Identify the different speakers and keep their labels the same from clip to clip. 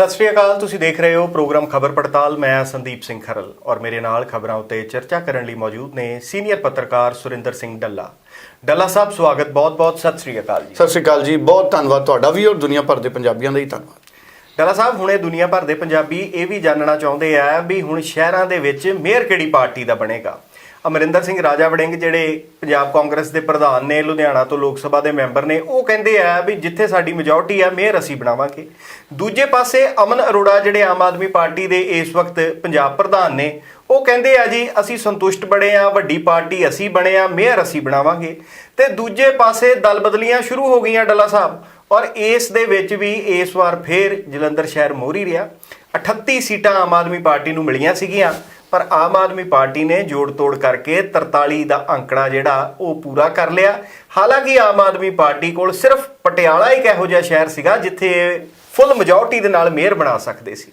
Speaker 1: ਸਤਿ ਸ਼੍ਰੀ ਅਕਾਲ ਤੁਸੀਂ ਦੇਖ ਰਹੇ ਹੋ ਪ੍ਰੋਗਰਾਮ ਖਬਰ ਪੜਤਾਲ। ਮੈਂ ਸੰਦੀਪ ਸਿੰਘ ਖਰਲ ਔਰ ਮੇਰੇ ਨਾਲ ਖਬਰਾਂ ਉੱਤੇ ਚਰਚਾ ਕਰਨ ਲਈ ਮੌਜੂਦ ਨੇ ਸੀਨੀਅਰ ਪੱਤਰਕਾਰ ਸੁਰਿੰਦਰ ਸਿੰਘ ਡੱਲਾ। ਡੱਲਾ ਸਾਹਿਬ ਸਵਾਗਤ ਬਹੁਤ-ਬਹੁਤ ਸਤਿ ਸ਼੍ਰੀ ਅਕਾਲ ਜੀ।
Speaker 2: ਸਤਿ ਸ਼੍ਰੀ ਅਕਾਲ ਜੀ ਬਹੁਤ ਧੰਨਵਾਦ ਤੁਹਾਡਾ ਵੀ ਔਰ ਦੁਨੀਆ ਭਰ ਦੇ ਪੰਜਾਬੀਆਂ ਦਾ ਹੀ ਧੰਨਵਾਦ।
Speaker 1: ਡੱਲਾ ਸਾਹਿਬ ਹੁਣੇ ਦੁਨੀਆ ਭਰ ਦੇ ਪੰਜਾਬੀ ਇਹ ਵੀ ਜਾਣਨਾ ਚਾਹੁੰਦੇ ਆ ਵੀ ਹੁਣ ਸ਼ਹਿਰਾਂ ਦੇ ਵਿੱਚ ਮੇਅਰ ਕਿਹੜੀ ਪਾਰਟੀ ਦਾ ਬਣੇਗਾ? ਅਮਰਿੰਦਰ ਸਿੰਘ ਰਾਜਾ ਵੜਿੰਗ ਜਿਹੜੇ ਪੰਜਾਬ ਕਾਂਗਰਸ ਦੇ ਪ੍ਰਧਾਨ ਨੇ, ਲੁਧਿਆਣਾ ਤੋਂ ਲੋਕ ਸਭਾ ਦੇ ਮੈਂਬਰ ਨੇ, ਉਹ ਕਹਿੰਦੇ ਆ ਵੀ ਜਿੱਥੇ ਸਾਡੀ ਮੈਜੋਰਟੀ ਆ, ਮੇਅਰ ਅਸੀਂ ਬਣਾਵਾਂਗੇ। ਦੂਜੇ ਪਾਸੇ ਅਮਨ ਅਰੋੜਾ ਜਿਹੜੇ ਆਮ ਆਦਮੀ ਪਾਰਟੀ ਦੇ ਇਸ ਵਕਤ ਪੰਜਾਬ ਪ੍ਰਧਾਨ ਨੇ, ਉਹ ਕਹਿੰਦੇ ਆ ਜੀ, ਅਸੀਂ ਸੰਤੁਸ਼ਟ ਬਣੇ ਆ, ਵੱਡੀ ਪਾਰਟੀ ਅਸੀਂ ਬਣੇ ਆ, ਮੇਅਰ ਅਸੀਂ ਬਣਾਵਾਂਗੇ। ਤੇ ਦੂਜੇ ਪਾਸੇ ਦਲ ਬਦਲੀਆਂ ਸ਼ੁਰੂ ਹੋ ਗਈਆਂ ਡੱਲਾ ਸਾਹਿਬ, ਔਰ ਇਸ ਦੇ ਵਿੱਚ ਵੀ ਇਸ ਵਾਰ ਫੇਰ ਜਲੰਧਰ ਸ਼ਹਿਰ ਮੋਹਰੀ ਰਿਹਾ। 38 ਸੀਟਾਂ ਆਮ ਆਦਮੀ ਪਾਰਟੀ ਨੂੰ ਮਿਲੀਆਂ ਸੀਗੀਆਂ। ਪਰ ਆਮ ਆਦਮੀ ਪਾਰਟੀ ਨੇ ਜੋੜ ਤੋੜ ਕਰਕੇ 43 ਦਾ ਅੰਕੜਾ ਜਿਹੜਾ ਉਹ ਪੂਰਾ ਕਰ ਲਿਆ। ਹਾਲਾਂਕਿ ਆਮ ਆਦਮੀ ਪਾਰਟੀ ਕੋਲ ਸਿਰਫ ਪਟਿਆਲਾ ਇੱਕ ਇਹੋ ਜਿਹਾ ਸ਼ਹਿਰ ਸੀਗਾ ਜਿੱਥੇ ਫੁੱਲ ਮੈਜੋਰਟੀ ਦੇ ਨਾਲ ਮੇਅਰ ਬਣਾ ਸਕਦੇ ਸੀ।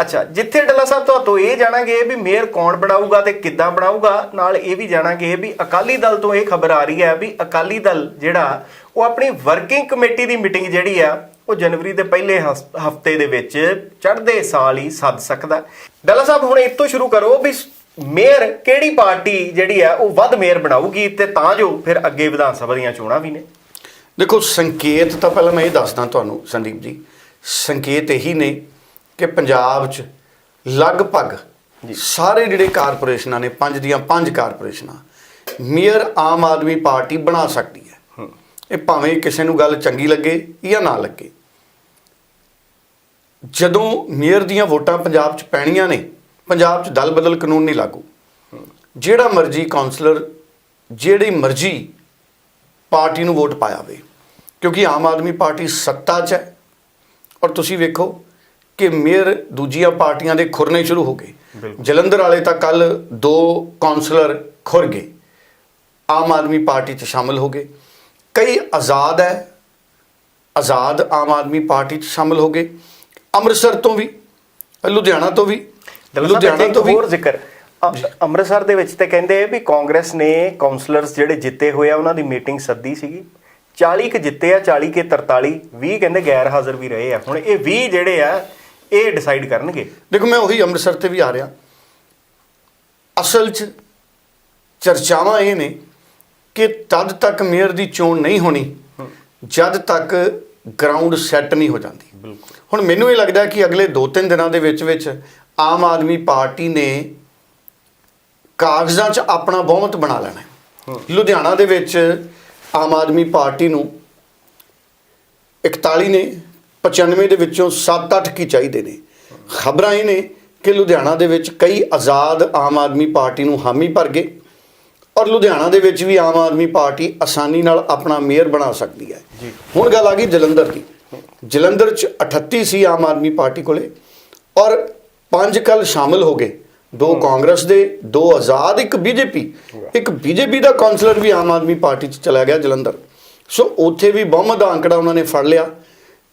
Speaker 1: ਅੱਛਾ, ਜਿੱਥੇ ਡੱਲਾ ਸਾਹਿਬ ਤੋਂ ਇਹ ਜਾਣਾਂਗੇ ਵੀ ਮੇਅਰ ਕੌਣ ਬਣਾਊਗਾ ਤੇ ਕਿੱਦਾਂ ਬਣਾਊਗਾ। ਨਾਲ ਇਹ ਵੀ ਜਾਣਾਂਗੇ ਵੀ ਅਕਾਲੀ ਦਲ ਤੋਂ ਇਹ ਖਬਰ ਆ ਰਹੀ ਹੈ ਵੀ ਅਕਾਲੀ ਦਲ ਜਿਹੜਾ, ਉਹ ਆਪਣੀ ਵਰਕਿੰਗ ਕਮੇਟੀ ਦੀ ਮੀਟਿੰਗ ਜਿਹੜੀ ਆ, ਉਹ ਜਨਵਰੀ ਦੇ ਪਹਿਲੇ ਹਫ਼ਤੇ ਦੇ ਵਿੱਚ ਚੜ੍ਹਦੇ ਸਾਲ ਹੀ ਸੱਦ ਸਕਦਾ। ਡੱਲਾ ਸਾਹਿਬ ਹੁਣ ਇਤੋਂ ਸ਼ੁਰੂ ਕਰੋ ਵੀ ਮੇਅਰ ਕਿਹੜੀ ਪਾਰਟੀ ਜਿਹੜੀ ਆ ਉਹ ਵੱਧ ਮੇਅਰ ਬਣਾਊਗੀ ਤੇ ਤਾਂ ਜੋ ਫਿਰ ਅੱਗੇ ਵਿਧਾਨ ਸਭਾ ਦੀਆਂ ਚੋਣਾਂ ਵੀ ਨੇ।
Speaker 2: ਦੇਖੋ ਸੰਕੇਤ ਤਾਂ ਪਹਿਲਾਂ ਮੈਂ ਇਹ ਦੱਸਦਾ ਤੁਹਾਨੂੰ ਸੰਦੀਪ ਜੀ। ਸੰਕੇਤ ਇਹੀ ਨੇ ਕਿ ਪੰਜਾਬ 'ਚ ਲਗਭਗ ਸਾਰੇ ਜਿਹੜੇ ਕਾਰਪੋਰੇਸ਼ਨਾਂ ਨੇ ਪੰਜ ਦੀਆਂ ਪੰਜ ਕਾਰਪੋਰੇਸ਼ਨਾਂ ਮੇਅਰ ਆਮ ਆਦਮੀ ਪਾਰਟੀ ਬਣਾ ਸਕਦੀ ਹੈ। ਇਹ ਭਾਵੇਂ ਕਿਸੇ ਨੂੰ ਗੱਲ ਚੰਗੀ ਲੱਗੇ ਜਾਂ ਨਾ ਲੱਗੇ। ਜਦੋਂ ਮੇਅਰ ਦੀਆਂ ਵੋਟਾਂ ਪੰਜਾਬ 'ਚ ਪੈਣੀਆਂ ਨੇ ਪੰਜਾਬ 'ਚ ਦਲ ਬਦਲ ਕਾਨੂੰਨ ਨਹੀਂ ਲਾਗੂ। ਜਿਹੜਾ ਮਰਜ਼ੀ ਕਾਉਂਸਲਰ ਜਿਹੜੀ ਮਰਜ਼ੀ ਪਾਰਟੀ ਨੂੰ ਵੋਟ ਪਾਇਆ ਵੇ ਕਿਉਂਕਿ ਆਮ ਆਦਮੀ ਪਾਰਟੀ ਸੱਤਾ 'ਚ ਹੈ। ਔਰ ਤੁਸੀਂ ਵੇਖੋ ਕਿ ਮੇਅਰ ਦੂਜੀਆਂ ਪਾਰਟੀਆਂ ਦੇ ਖੁਰਨੇ ਸ਼ੁਰੂ ਹੋ ਗਏ। ਜਲੰਧਰ ਵਾਲੇ ਤਾਂ ਕੱਲ ਦੋ ਕਾਉਂਸਲਰ ਖੁਰ ਗਏ। ਆਮ ਆਦਮੀ ਪਾਰਟੀ 'ਚ ਸ਼ਾਮਲ ਹੋ ਗਏ। ਕਈ ਆਜ਼ਾਦ ਹੈ ਆਜ਼ਾਦ ਆਮ ਆਦਮੀ ਪਾਰਟੀ 'ਚ ਸ਼ਾਮਲ ਹੋ ਗਏ। ਅੰਮ੍ਰਿਤਸਰ ਤੋਂ ਵੀ ਲੁਧਿਆਣਾ ਤੋਂ ਵੀ
Speaker 1: ਲੁਧਿਆਣਾ ਤੋਂ ਵੀ ਹੋਰ ਜ਼ਿਕਰ। ਅੰਮ੍ਰਿਤਸਰ ਦੇ ਵਿੱਚ ਤੇ ਕਹਿੰਦੇ ਵੀ ਕਾਂਗਰਸ ਨੇ ਕਾਉਂਸਲਰਸ ਜਿਹੜੇ ਜਿੱਤੇ ਹੋਏ ਆ ਉਹਨਾਂ ਦੀ ਮੀਟਿੰਗ ਸੱਦੀ ਸੀਗੀ। 40 ਕ ਜਿੱਤੇ ਆ 40 ਕੇ 43 20 ਕਹਿੰਦੇ ਗੈਰ ਹਾਜ਼ਰ ਵੀ ਰਹੇ ਆ। ਹੁਣ ਇਹ 20 ਜਿਹੜੇ ਆ ਇਹ ਡਿਸਾਈਡ ਕਰਨਗੇ।
Speaker 2: ਦੇਖੋ ਮੈਂ ਉਹੀ ਅੰਮ੍ਰਿਤਸਰ ਤੇ ਵੀ ਆ ਰਿਹਾ। ਅਸਲ 'ਚ ਚਰਚਾਵਾਂ ਇਹ ਨੇ ਕਿ ਤਦ ਤੱਕ ਮੇਅਰ ਦੀ ਚੋਣ ਨਹੀਂ ਹੋਣੀ ਜਦ ਤੱਕ ਗਰਾਊਂਡ ਸੈੱਟ ਨਹੀਂ ਹੋ ਜਾਂਦੀ।
Speaker 1: ਬਿਲਕੁਲ।
Speaker 2: ਹੁਣ ਮੈਨੂੰ ਇਹ ਲੱਗਦਾ ਕਿ ਅਗਲੇ 2-3 ਦਿਨਾਂ ਦੇ ਵਿੱਚ ਵਿੱਚ ਆਮ ਆਦਮੀ ਪਾਰਟੀ ਨੇ ਕਾਗਜ਼ਾਂ 'ਚ ਆਪਣਾ ਬਹੁਮਤ ਬਣਾ ਲੈਣਾ ਹੈ। ਲੁਧਿਆਣਾ ਦੇ ਵਿੱਚ ਆਮ ਆਦਮੀ ਪਾਰਟੀ ਨੂੰ 41 ਨੇ 95 ਦੇ ਵਿੱਚੋਂ 7-8 ਕੀ ਚਾਹੀਦੇ ਨੇ। ਖਬਰਾਂ ਇਹ ਨੇ ਕਿ ਲੁਧਿਆਣਾ ਦੇ ਵਿੱਚ ਕਈ ਆਜ਼ਾਦ ਆਮ ਆਦਮੀ ਪਾਰਟੀ ਨੂੰ ਹਾਮੀ ਭਰ ਗਏ ਔਰ ਲੁਧਿਆਣਾ ਦੇ ਵਿੱਚ ਵੀ ਆਮ ਆਦਮੀ ਪਾਰਟੀ ਆਸਾਨੀ ਨਾਲ ਆਪਣਾ ਮੇਅਰ ਬਣਾ ਸਕਦੀ ਹੈ। ਹੁਣ ਗੱਲ ਆ ਗਈ ਜਲੰਧਰ ਦੀ। ਜਲੰਧਰ ਚ 38 ਸੀ ਆਮ ਆਦਮੀ ਪਾਰਟੀ ਕੋਲੇ ਔਰ ਪੰਜ ਕੱਲ ਸ਼ਾਮਲ ਹੋ ਗਏ। ਦੋ ਕਾਂਗਰਸ ਦੇ ਦੋ ਆਜ਼ਾਦ ਇੱਕ ਬੀਜੇਪੀ। ਇੱਕ ਬੀਜੇਪੀ ਦਾ ਕਾਉਂਸਲਰ ਵੀ ਆਮ ਆਦਮੀ ਪਾਰਟੀ ਚ ਚਲਾ ਗਿਆ ਜਲੰਧਰ। ਸੋ ਉੱਥੇ ਵੀ ਬਹੁਮਤ ਦਾ ਅੰਕੜਾ ਉਹਨਾਂ ਨੇ ਫੜ ਲਿਆ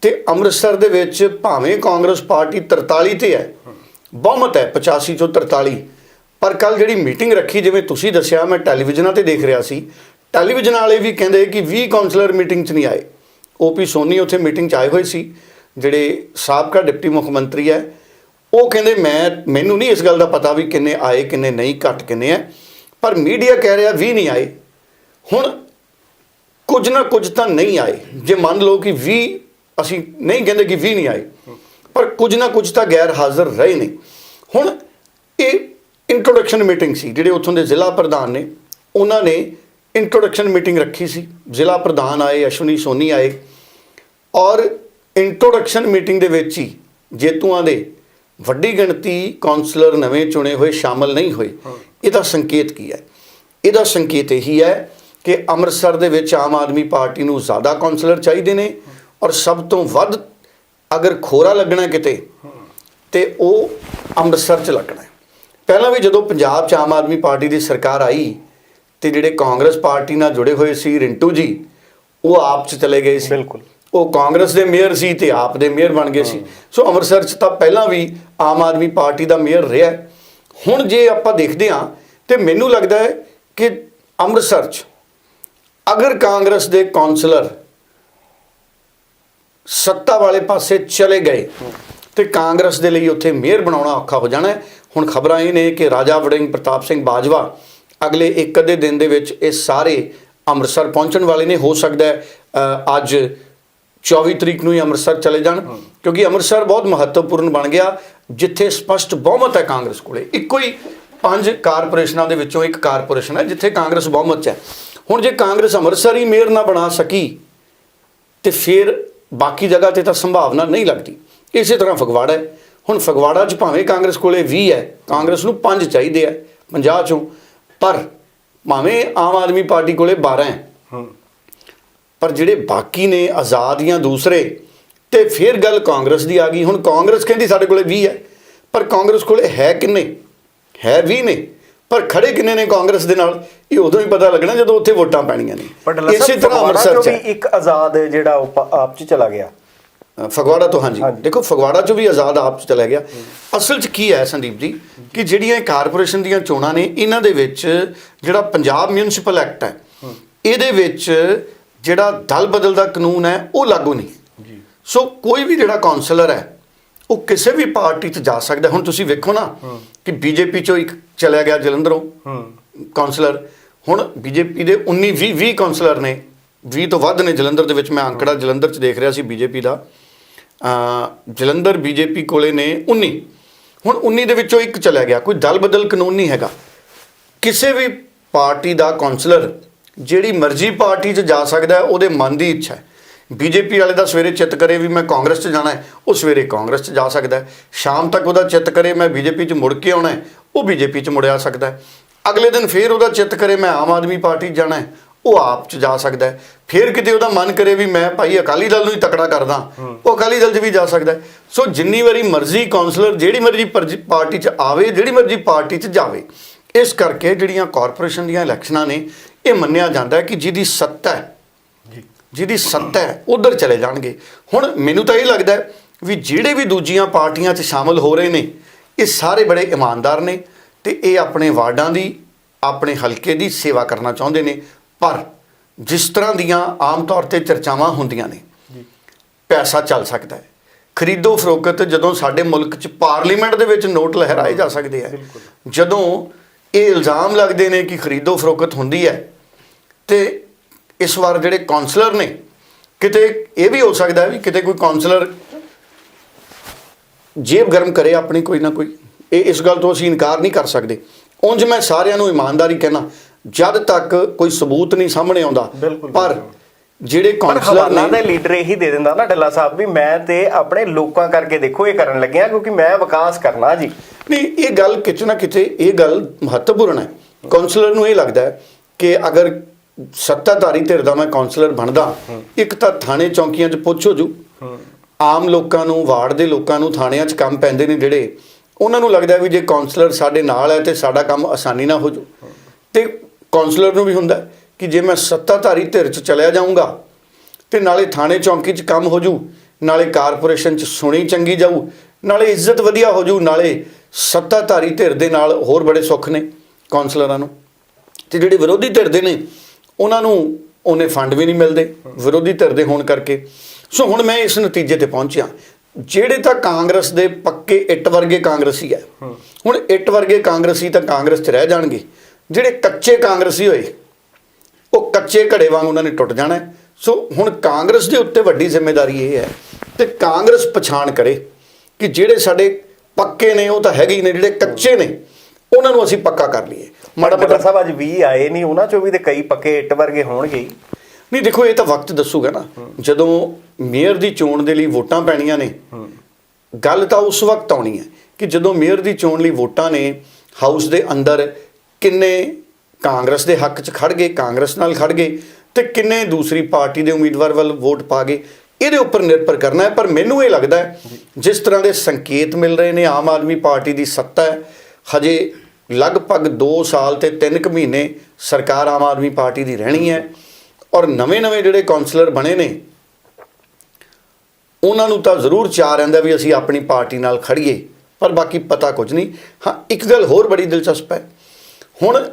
Speaker 2: ਤੇ ਅੰਮ੍ਰਿਤਸਰ ਦੇ ਵਿੱਚ ਭਾਵੇਂ ਕਾਂਗਰਸ ਪਾਰਟੀ 43 ਤੇ ਹੈ ਬਹੁਮਤ ਹੈ 85 ਚੋਂ 43 ਪਰ ਕੱਲ ਜਿਹੜੀ ਮੀਟਿੰਗ ਰੱਖੀ ਜਿਵੇਂ ਤੁਸੀਂ ਦੱਸਿਆ ਮੈਂ ਟੈਲੀਵਿਜ਼ਨਾਂ ਤੇ ਦੇਖ ਰਿਹਾ ਸੀ। ਟੈਲੀਵਿਜ਼ਨ ਵਾਲੇ ਵੀ ਕਹਿੰਦੇ ਕਿ 20 ਕਾਉਂਸਲਰ ਮੀਟਿੰਗ 'ਚ ਨਹੀਂ ਆਏ। ਓਪੀ ਸੋਨੀ ਉੱਥੇ ਮੀਟਿੰਗ 'ਚ ਆਏ ਹੋਏ ਸੀ, ਜਿਹੜੇ ਸਾਬਕਾ ਡਿਪਟੀ ਮੁੱਖ ਮੰਤਰੀ ਹੈ, ਉਹ ਕਹਿੰਦੇ ਮੈਂ, ਮੈਨੂੰ ਨਹੀਂ ਇਸ ਗੱਲ ਦਾ ਪਤਾ ਵੀ ਕਿੰਨੇ ਆਏ, ਕਿੰਨੇ ਨਹੀਂ, ਘੱਟ ਕਿੰਨੇ ਹੈ, ਪਰ ਮੀਡੀਆ ਕਹਿ ਰਿਹਾ 20 ਨਹੀਂ ਆਏ। ਹੁਣ ਕੁਝ ਨਾ ਕੁਝ ਤਾਂ ਨਹੀਂ ਆਏ। ਜੇ ਮੰਨ ਲਓ ਕਿ 20 ਅਸੀਂ ਨਹੀਂ ਕਹਿੰਦੇ ਕਿ 20 ਨਹੀਂ ਆਏ, ਪਰ ਕੁਝ ਨਾ ਕੁਝ ਤਾਂ ਗੈਰ ਹਾਜ਼ਰ ਰਹੇ ਨੇ। ਹੁਣ ਇਹ ਇੰਟਰੋਡਕਸ਼ਨ ਮੀਟਿੰਗ ਸੀ, ਜਿਹੜੇ ਉੱਥੋਂ ਦੇ ਜ਼ਿਲ੍ਹਾ ਪ੍ਰਧਾਨ ਨੇ, ਉਹਨਾਂ ਨੇ ਇੰਟਰੋਡਕਸ਼ਨ ਮੀਟਿੰਗ ਰੱਖੀ ਸੀ। ਜ਼ਿਲ੍ਹਾ ਪ੍ਰਧਾਨ ਆਏ, ਅਸ਼ਵਨੀ ਸੋਨੀ ਆਏ ਔਰ ਇੰਟਰੋਡਕਸ਼ਨ ਮੀਟਿੰਗ ਦੇ ਵਿੱਚ ਹੀ ਜੇਤੂਆਂ ਦੇ ਵੱਡੀ ਗਿਣਤੀ ਕਾਉਂਸਲਰ ਨਵੇਂ ਚੁਣੇ ਹੋਏ ਸ਼ਾਮਲ ਨਹੀਂ ਹੋਏ। ਇਹਦਾ ਸੰਕੇਤ ਕੀ ਹੈ? ਇਹਦਾ ਸੰਕੇਤ ਇਹੀ ਹੈ ਕਿ ਅੰਮ੍ਰਿਤਸਰ ਦੇ ਵਿੱਚ ਆਮ ਆਦਮੀ ਪਾਰਟੀ ਨੂੰ ਜ਼ਿਆਦਾ ਕਾਉਂਸਲਰ ਚਾਹੀਦੇ ਨੇ ਔਰ ਸਭ ਤੋਂ ਵੱਧ ਅਗਰ ਖੋਰਾ ਲੱਗਣਾ ਕਿਤੇ ਤੇ ਉਹ ਅੰਮ੍ਰਿਤਸਰ 'ਚ ਲੱਗਣਾ ਹੈ। ਪਹਿਲਾਂ ਵੀ ਜਦੋਂ ਪੰਜਾਬ 'ਚ ਆਮ ਆਦਮੀ ਪਾਰਟੀ ਦੀ ਸਰਕਾਰ ਆਈ ਤੇ ਜਿਹੜੇ ਕਾਂਗਰਸ ਪਾਰਟੀ ਨਾਲ ਜੁੜੇ ਹੋਏ ਸੀ ਰਿੰਟੂ ਜੀ ਉਹ ਆਪ 'ਚ ਚਲੇ ਗਏ ਸੀ।
Speaker 1: ਬਿਲਕੁਲ।
Speaker 2: ਉਹ ਕਾਂਗਰਸ ਦੇ ਮੇਅਰ ਸੀ ਤੇ ਆਪ ਦੇ ਮੇਅਰ ਬਣ ਗਏ ਸੀ। ਸੋ ਅੰਮ੍ਰਿਤਸਰ 'ਚ ਤਾਂ ਪਹਿਲਾਂ ਵੀ ਆਮ ਆਦਮੀ ਪਾਰਟੀ ਦਾ ਮੇਅਰ ਰਿਹਾ। ਹੁਣ ਜੇ ਆਪਾਂ ਦੇਖਦੇ ਹਾਂ ਤੇ ਮੈਨੂੰ ਲੱਗਦਾ ਹੈ ਕਿ ਅੰਮ੍ਰਿਤਸਰ 'ਚ ਅਗਰ ਕਾਂਗਰਸ ਦੇ ਕਾਉਂਸਲਰ ਸੱਤਾ ਵਾਲੇ ਪਾਸੇ ਚਲੇ ਗਏ ਤੇ ਕਾਂਗਰਸ ਦੇ ਲਈ ਉੱਥੇ ਮੇਅਰ ਬਣਾਉਣਾ ਔਖਾ ਹੋ ਜਾਣਾ ਹੁਣ ਖਬਰਾਂ ਇਹ ਨੇ ਕਿ ਰਾਜਾ ਵੜਿੰਗ ਪ੍ਰਤਾਪ ਸਿੰਘ ਬਾਜਵਾ ਅਗਲੇ ਇੱਕ ਅੱਧੇ ਦਿਨ ਦੇ ਵਿੱਚ ਇਹ ਸਾਰੇ ਅੰਮ੍ਰਿਤਸਰ ਪਹੁੰਚਣ ਵਾਲੇ ਨੇ। ਹੋ ਸਕਦਾ ਅੱਜ 24 ਤਰੀਕ ਨੂੰ ਹੀ ਅੰਮ੍ਰਿਤਸਰ ਚਲੇ ਜਾਣ ਕਿਉਂਕਿ ਅੰਮ੍ਰਿਤਸਰ ਬਹੁਤ ਮਹੱਤਵਪੂਰਨ ਬਣ ਗਿਆ ਜਿੱਥੇ ਸਪਸ਼ਟ ਬਹੁਮਤ ਹੈ ਕਾਂਗਰਸ ਕੋਲੇ। ਇੱਕੋ ਹੀ ਪੰਜ ਕਾਰਪੋਰੇਸ਼ਨਾਂ ਦੇ ਵਿੱਚੋਂ ਇੱਕ ਕਾਰਪੋਰੇਸ਼ਨ ਹੈ ਜਿੱਥੇ ਕਾਂਗਰਸ ਬਹੁਮਤ 'ਚ ਹੈ। ਹੁਣ ਜੇ ਕਾਂਗਰਸ ਅੰਮ੍ਰਿਤਸਰ ਹੀ ਮੇਅਰ ਨਾ ਬਣਾ ਸਕੀ ਤੇ ਫਿਰ ਬਾਕੀ ਜਗ੍ਹਾ ਤੇ ਤਾਂ ਸੰਭਾਵਨਾ ਨਹੀਂ ਲੱਗਦੀ। ਇਸੇ ਤਰ੍ਹਾਂ ਫਗਵਾੜਾ ਹੈ। ਹੁਣ ਫਗਵਾੜਾ 'ਚ ਭਾਵੇਂ ਕਾਂਗਰਸ ਕੋਲੇ 20 ਹੈ ਕਾਂਗਰਸ ਨੂੰ 5 ਚਾਹੀਦੇ ਆ 50 ਚੋਂ। ਪਰ ਭਾਵੇਂ ਆਮ ਆਦਮੀ ਪਾਰਟੀ ਕੋਲੇ 12 ਹੈ
Speaker 1: ਹੂੰ।
Speaker 2: ਪਰ ਜਿਹੜੇ ਬਾਕੀ ਨੇ ਆਜ਼ਾਦ ਜਾਂ ਦੂਸਰੇ ਤੇ ਫਿਰ ਗੱਲ ਕਾਂਗਰਸ ਦੀ ਆ ਗਈ। ਹੁਣ ਕਾਂਗਰਸ ਕਹਿੰਦੀ ਸਾਡੇ ਕੋਲੇ 20 ਹੈ ਪਰ ਕਾਂਗਰਸ ਕੋਲੇ ਹੈ ਕਿੰਨੇ? ਹੈ 20 ਨੇ ਪਰ ਖੜੇ ਕਿੰਨੇ ਨੇ ਕਾਂਗਰਸ ਦੇ ਨਾਲ? ਇਹ ਉਦੋਂ ਹੀ ਪਤਾ ਲੱਗਣਾ ਜਦੋਂ ਉੱਥੇ ਵੋਟਾਂ ਪੈਣੀਆਂ ਨੇ। ਇਸੇ ਤਰ੍ਹਾਂ ਅੰਮ੍ਰਿਤਸਰ
Speaker 1: ਚੋਂ। ਇੱਕ ਆਜ਼ਾਦ ਜਿਹੜਾ ਆਪ ਚ ਚਲਾ ਗਿਆ।
Speaker 2: ਫਗਵਾੜਾ ਤੋਂ ਹਾਂਜੀ। ਦੇਖੋ ਫਗਵਾੜਾ ਚੋਂ ਵੀ ਆਜ਼ਾਦ ਆਪ ਚ ਚਲਾ ਗਿਆ। ਅਸਲ ਚ ਕੀ ਹੈ ਸੰਦੀਪ ਜੀ? ਕਿ ਜਿਹੜੀਆਂ ਕਾਰਪੋਰੇਸ਼ਨ ਦੀਆਂ ਚੋਣਾਂ ਨੇ ਇਹਨਾਂ ਦੇ ਵਿੱਚ ਜਿਹੜਾ ਪੰਜਾਬ ਮਿਊਨਿਸਪਲ ਐਕਟ ਹੈ। ਇਹਦੇ ਵਿੱਚ ਜਿਹੜਾ ਦਲ ਬਦਲ ਦਾ ਕਾਨੂੰਨ ਹੈ ਉਹ ਲਾਗੂ ਨਹੀਂ।
Speaker 1: ਜੀ।
Speaker 2: ਸੋ ਕੋਈ ਵੀ ਜਿਹੜਾ ਕਾਉਂਸਲਰ ਹੈ ਉਹ ਕਿਸੇ ਵੀ ਪਾਰਟੀ 'ਚ ਜਾ ਸਕਦਾ ਹੁਣ ਤੁਸੀਂ ਵੇਖੋ ਨਾ ਕਿ ਬੀਜੇਪੀ ਚੋਂ ਇੱਕ ਚਲਿਆ ਗਿਆ ਜਲੰਧਰੋਂ
Speaker 1: ਹੂੰ।
Speaker 2: ਕਾਉਂਸਲਰ ਹੁਣ ਬੀਜੇਪੀ ਦੇ 19 20 20 ਕਾਉਂਸਲਰ ਨੇ 20 ਤੋਂ ਵੱਧ ਨੇ ਜਲੰਧਰ ਦੇ ਵਿੱਚ। ਮੈਂ ਅੰਕੜਾ ਜਲੰਧਰ 'ਚ ਦੇਖ ਰਿਹਾ ਸੀ ਬੀਜੇਪੀ ਦਾ। ਜਲੰਧਰ ਬੀਜੇਪੀ ਕੋਲੇ ਨੇ 19 ਹੁਣ 19 ਦੇ ਵਿੱਚੋਂ ਇੱਕ ਚਲਿਆ ਗਿਆ। ਕੋਈ ਦਲ ਬਦਲ ਕਾਨੂੰਨ ਨਹੀਂ ਹੈਗਾ। ਕਿਸੇ ਵੀ ਪਾਰਟੀ ਦਾ ਕਾਉਂਸਲਰ ਜਿਹੜੀ ਮਰਜ਼ੀ ਪਾਰਟੀ 'ਚ ਜਾ ਸਕਦਾ ਉਹਦੇ ਮਨ ਦੀ ਇੱਛਾ ਹੈ। ਬੀਜੇਪੀ ਵਾਲੇ ਦਾ ਸਵੇਰੇ ਚਿੱਤ ਕਰੇ ਵੀ ਮੈਂ ਕਾਂਗਰਸ 'ਚ ਜਾਣਾ ਹੈ, ਉਹ ਸਵੇਰੇ ਕਾਂਗਰਸ 'ਚ ਜਾ ਸਕਦਾ ਸ਼ਾਮ ਤੱਕ ਉਹਦਾ ਚਿੱਤ ਕਰੇ ਮੈਂ ਬੀਜੇਪੀ 'ਚ ਮੁੜ ਕੇ ਆਉਣਾ ਹੈ, ਉਹ ਬੀਜੇਪੀ 'ਚ ਮੁੜਿਆ ਸਕਦਾ ਅਗਲੇ ਦਿਨ ਫੇਰ ਉਹਦਾ ਚਿੱਤ ਕਰੇ ਮੈਂ ਆਮ ਆਦਮੀ ਪਾਰਟੀ 'ਚ ਜਾਣਾ ਹੈ, ਉਹ ਆਪ 'ਚ ਜਾ ਸਕਦਾ ਹੈ। ਫੇਰ ਕਿਤੇ ਉਹਦਾ ਮਨ ਕਰੇ ਵੀ ਮੈਂ ਭਾਈ ਅਕਾਲੀ ਦਲ ਨੂੰ ਹੀ ਤਕੜਾ ਕਰਦਾ, ਉਹ ਅਕਾਲੀ ਦਲ 'ਚ ਵੀ ਜਾ ਸਕਦਾ ਸੋ ਜਿੰਨੀ ਵਾਰੀ ਮਰਜ਼ੀ ਕਾਉਂਸਲਰ ਜਿਹੜੀ ਮਰਜ਼ੀ ਪਰਜੀ- ਪਾਰਟੀ 'ਚ ਆਵੇ, ਜਿਹੜੀ ਮਰਜ਼ੀ ਪਾਰਟੀ 'ਚ ਜਾਵੇ, ਇਸ ਕਰਕੇ ਜਿਹੜੀਆਂ ਕਾਰਪੋਰੇਸ਼ਨ ਦੀਆਂ ਇਲੈਕਸ਼ਨਾਂ ਨੇ ਇਹ ਮੰਨਿਆ ਜਾਂਦਾ ਹੈ ਕਿ ਜਿਹਦੀ ਸੱਤਾ ਹੈ
Speaker 1: ਜੀ।
Speaker 2: ਜਿਹਦੀ ਸੱਤਾ ਹੈ ਉਧਰ ਚਲੇ ਜਾਣਗੇ। ਹੁਣ ਮੈਨੂੰ ਤਾਂ ਇਹ ਲੱਗਦਾ ਹੈ ਵੀ ਜਿਹੜੇ ਵੀ ਦੂਜੀਆਂ ਪਾਰਟੀਆਂ 'ਚ ਸ਼ਾਮਲ ਹੋ ਰਹੇ ਨੇ ਇਹ ਸਾਰੇ ਬੜੇ ਇਮਾਨਦਾਰ ਨੇ ਤੇ ਇਹ ਆਪਣੇ ਵਾਰਡਾਂ ਦੀ ਆਪਣੇ ਹਲਕੇ ਦੀ ਸੇਵਾ ਕਰਨਾ ਚਾਹੁੰਦੇ ਨੇ। ਪਰ ਜਿਸ ਤਰ੍ਹਾਂ ਦੀਆਂ ਆਮ ਤੌਰ ਤੇ ਚਰਚਾਵਾਂ ਹੁੰਦੀਆਂ ਨੇ ਪੈਸਾ ਚੱਲ ਸਕਦਾ ਹੈ। ਖਰੀਦੋ ਫਰੋਖਤ ਜਦੋਂ ਸਾਡੇ ਮੁਲਕ 'ਚ ਪਾਰਲੀਮੈਂਟ ਦੇ ਵਿੱਚ ਨੋਟ ਲਹਿਰਾਏ ਜਾ ਸਕਦੇ ਆ ਜਦੋਂ ਇਹ ਇਲਜ਼ਾਮ ਲੱਗਦੇ ਨੇ ਕਿ ਖਰੀਦੋ ਫਰੋਖਤ ਹੁੰਦੀ ਹੈ। ਤੇ ਇਸ ਵਾਰ ਜਿਹੜੇ ਕਾਉਂਸਲਰ ਨੇ ਕਿਤੇ ਇਹ ਵੀ ਹੋ ਸਕਦਾ ਹੈ ਵੀ ਕਿਤੇ ਕੋਈ ਕਾਉਂਸਲਰ ਜੇਬ ਗਰਮ ਕਰੇ ਆਪਣੀ ਕੋਈ ਨਾ ਕੋਈ। ਇਹ ਇਸ ਗੱਲ ਤੋਂ ਅਸੀਂ ਇਨਕਾਰ ਨਹੀਂ ਕਰ ਸਕਦੇ। ਉਂਝ ਮੈਂ ਸਾਰਿਆਂ ਨੂੰ ਇਮਾਨਦਾਰੀ ਕਹਿਣਾ ਜਦ ਤੱਕ ਕੋਈ ਸਬੂਤ ਨਹੀਂ ਸਾਹਮਣੇ ਆਉਂਦਾ ਪਰ। ਜਿਹੜੇ ਕਾਉਂਸਲਰ ਨੇ
Speaker 1: ਦਾ ਲੀਡਰ ਇਹੀ ਦੇ ਦਿੰਦਾ ਨਾ ਢੱਲਾ ਸਾਹਿਬ ਵੀ ਮੈਂ ਤੇ ਆਪਣੇ ਲੋਕਾਂ ਕਰਕੇ ਦੇਖੋ ਇਹ ਕਰਨ ਲੱਗਿਆ ਕਿਉਂਕਿ ਮੈਂ ਵਿਕਾਸ ਕਰਨਾ ਜੀ।
Speaker 2: ਨਹੀਂ, ਇਹ ਗੱਲ ਕਿਤੇ ਨਾ ਕਿਤੇ ਇਹ ਗੱਲ ਮਹੱਤਵਪੂਰਨ ਹੈ। ਕਾਉਂਸਲਰ ਨੂੰ ਇਹ ਲੱਗਦਾ ਹੈ ਕਿ ਅਗਰ ਸੱਤਾਧਾਰੀ ਧਿਰ ਦਾ ਮੈਂ ਕਾਉਂਸਲਰ ਬਣਦਾ, ਇੱਕ ਤਾਂ ਥਾਣੇ ਚੌਂਕੀਆਂ 'ਚ ਪੁੱਛ ਹੋ ਜੂ। ਆਮ ਲੋਕਾਂ ਨੂੰ, ਵਾਰਡ ਦੇ ਲੋਕਾਂ ਨੂੰ ਥਾਣਿਆਂ 'ਚ ਕੰਮ ਪੈਂਦੇ ਨੇ ਜਿਹੜੇ, ਉਹਨਾਂ ਨੂੰ ਲੱਗਦਾ ਵੀ ਜੇ ਕਾਉਂਸਲਰ ਸਾਡੇ ਨਾਲ ਹੈ ਤੇ ਸਾਡਾ ਕੰਮ ਆਸਾਨੀ ਨਾਲ ਹੋ ਜੂ। ਤੇ ਕਾਉਂਸਲਰ ਨੂੰ ਵੀ ਹੁੰਦਾ ਕਿ ਜੇ ਮੈਂ ਸੱਤਾਧਾਰੀ ਧਿਰ 'ਚ ਚਲਿਆ ਜਾਊਂਗਾ, ਤੇ ਨਾਲੇ ਥਾਣੇ ਚੌਂਕੀ 'ਚ ਕੰਮ ਹੋ ਜੂ, ਨਾਲੇ ਕਾਰਪੋਰੇਸ਼ਨ 'ਚ ਸੁਣੀ ਚੰਗੀ ਜਾਊ, ਨਾਲੇ ਇੱਜ਼ਤ ਵਧੀਆ ਹੋ ਜੂ, ਨਾਲੇ ਸੱਤਾਧਾਰੀ ਧਿਰ ਦੇ ਨਾਲ ਹੋਰ ਬੜੇ ਸੁੱਖ ਨੇ ਕਾਉਂਸਲਰਾਂ ਨੂੰ। ਤੇ ਜਿਹੜੇ ਵਿਰੋਧੀ ਧਿਰ ਦੇ ਨੇ ਉਹਨਾਂ ਨੂੰ ਉਹਨੇ ਫੰਡ ਵੀ ਨਹੀਂ ਮਿਲਦੇ ਵਿਰੋਧੀ ਧਿਰ ਦੇ ਹੋਣ ਕਰਕੇ। ਸੋ ਹੁਣ ਮੈਂ ਇਸ ਨਤੀਜੇ ਤੇ ਪਹੁੰਚਿਆ ਜਿਹੜੇ ਤਾਂ ਕਾਂਗਰਸ ਦੇ ਪੱਕੇ ਇੱਟ ਵਰਗੇ ਕਾਂਗਰਸੀ ਹੈ। ਹੁਣ ਇੱਟ ਵਰਗੇ ਕਾਂਗਰਸੀ ਤਾਂ ਕਾਂਗਰਸ 'ਚ ਰਹਿ ਜਾਣਗੇ। ਜਿਹੜੇ ਕੱਚੇ ਕਾਂਗਰਸੀ ਹੋਏ ਉਹ ਕੱਚੇ ਘੜੇ ਵਾਂਗ ਉਹਨਾਂ ਨੇ ਟੁੱਟ ਜਾਣਾ। ਸੋ ਹੁਣ ਕਾਂਗਰਸ ਦੇ ਉੱਤੇ ਵੱਡੀ ਜ਼ਿੰਮੇਵਾਰੀ ਇਹ ਹੈ ਤੇ ਕਾਂਗਰਸ ਪਛਾਣ ਕਰੇ ਕਿ ਜਿਹੜੇ ਸਾਡੇ ਪੱਕੇ ਨੇ ਉਹ ਤਾਂ ਹੈਗੇ ਹੀ ਨੇ ਜਿਹੜੇ ਕੱਚੇ ਨੇ ਉਹਨਾਂ ਨੂੰ ਅਸੀਂ ਪੱਕਾ ਕਰ ਲਈਏ। ਮਾੜਾ ਮੋਟਾ
Speaker 1: ਸਾਹਿਬ ਅੱਜ 20 ਆਏ ਨਹੀਂ ਉਹਨਾਂ ਚੋਂ ਵੀ ਤੇ ਕਈ ਪੱਕੇ ਇੱਟ ਵਰਗੇ ਹੋਣਗੇ
Speaker 2: ਨਹੀਂ ਦੇਖੋ ਇਹ ਤਾਂ ਵਕਤ ਦੱਸੂਗਾ ਨਾ। ਜਦੋਂ ਮੇਅਰ ਦੀ ਚੋਣ ਦੇ ਲਈ ਵੋਟਾਂ ਪੈਣੀਆਂ ਨੇ ਗੱਲ ਤਾਂ ਉਸ ਵਕਤ ਆਉਣੀ ਹੈ ਕਿ ਜਦੋਂ ਮੇਅਰ ਦੀ ਚੋਣ ਲਈ ਵੋਟਾਂ ਨੇ ਹਾਊਸ ਦੇ ਅੰਦਰ ਕਿੰਨੇ ਕਾਂਗਰਸ ਦੇ ਹੱਕ 'ਚ ਖੜ ਗਏ ਕਾਂਗਰਸ ਨਾਲ ਖੜ ਗਏ ਤੇ ਕਿੰਨੇ ਦੂਸਰੀ ਪਾਰਟੀ ਦੇ ਉਮੀਦਵਾਰ ਵੱਲ ਵੋਟ ਪਾ ਗਏ ਇਹਦੇ ਉੱਪਰ ਨਿਰਭਰ ਕਰਨਾ ਹੈ, ਪਰ ਮੈਨੂੰ ਇਹ ਲੱਗਦਾ ਜਿਸ ਤਰ੍ਹਾਂ ਦੇ ਸੰਕੇਤ ਮਿਲ ਰਹੇ ਨੇ, ਆਮ ਆਦਮੀ ਪਾਰਟੀ ਦੀ ਸੱਤਾ ਹੈ, ਹਜੇ ਲਗਭਗ 2 ਸਾਲ ਤੇ 3 ਕੁ ਮਹੀਨੇ ਸਰਕਾਰ ਆਮ ਆਦਮੀ ਪਾਰਟੀ ਦੀ ਰਹਿਣੀ ਹੈ ਔਰ ਨਵੇਂ-ਨਵੇਂ ਜਿਹੜੇ ਕਾਉਂਸਲਰ ਬਣੇ ਨੇ, ਉਹਨਾਂ ਨੂੰ ਤਾਂ ਜ਼ਰੂਰ ਚਾਹ ਰਹਿੰਦਾ ਵੀ ਅਸੀਂ ਆਪਣੀ ਪਾਰਟੀ ਨਾਲ ਖੜੀਏ ਪਰ ਬਾਕੀ ਪਤਾ ਕੁਝ ਨਹੀਂ। ਹਾਂ, ਇੱਕ ਗੱਲ ਹੋਰ ਬੜੀ ਦਿਲਚਸਪ ਹੈ। ਹੁਣ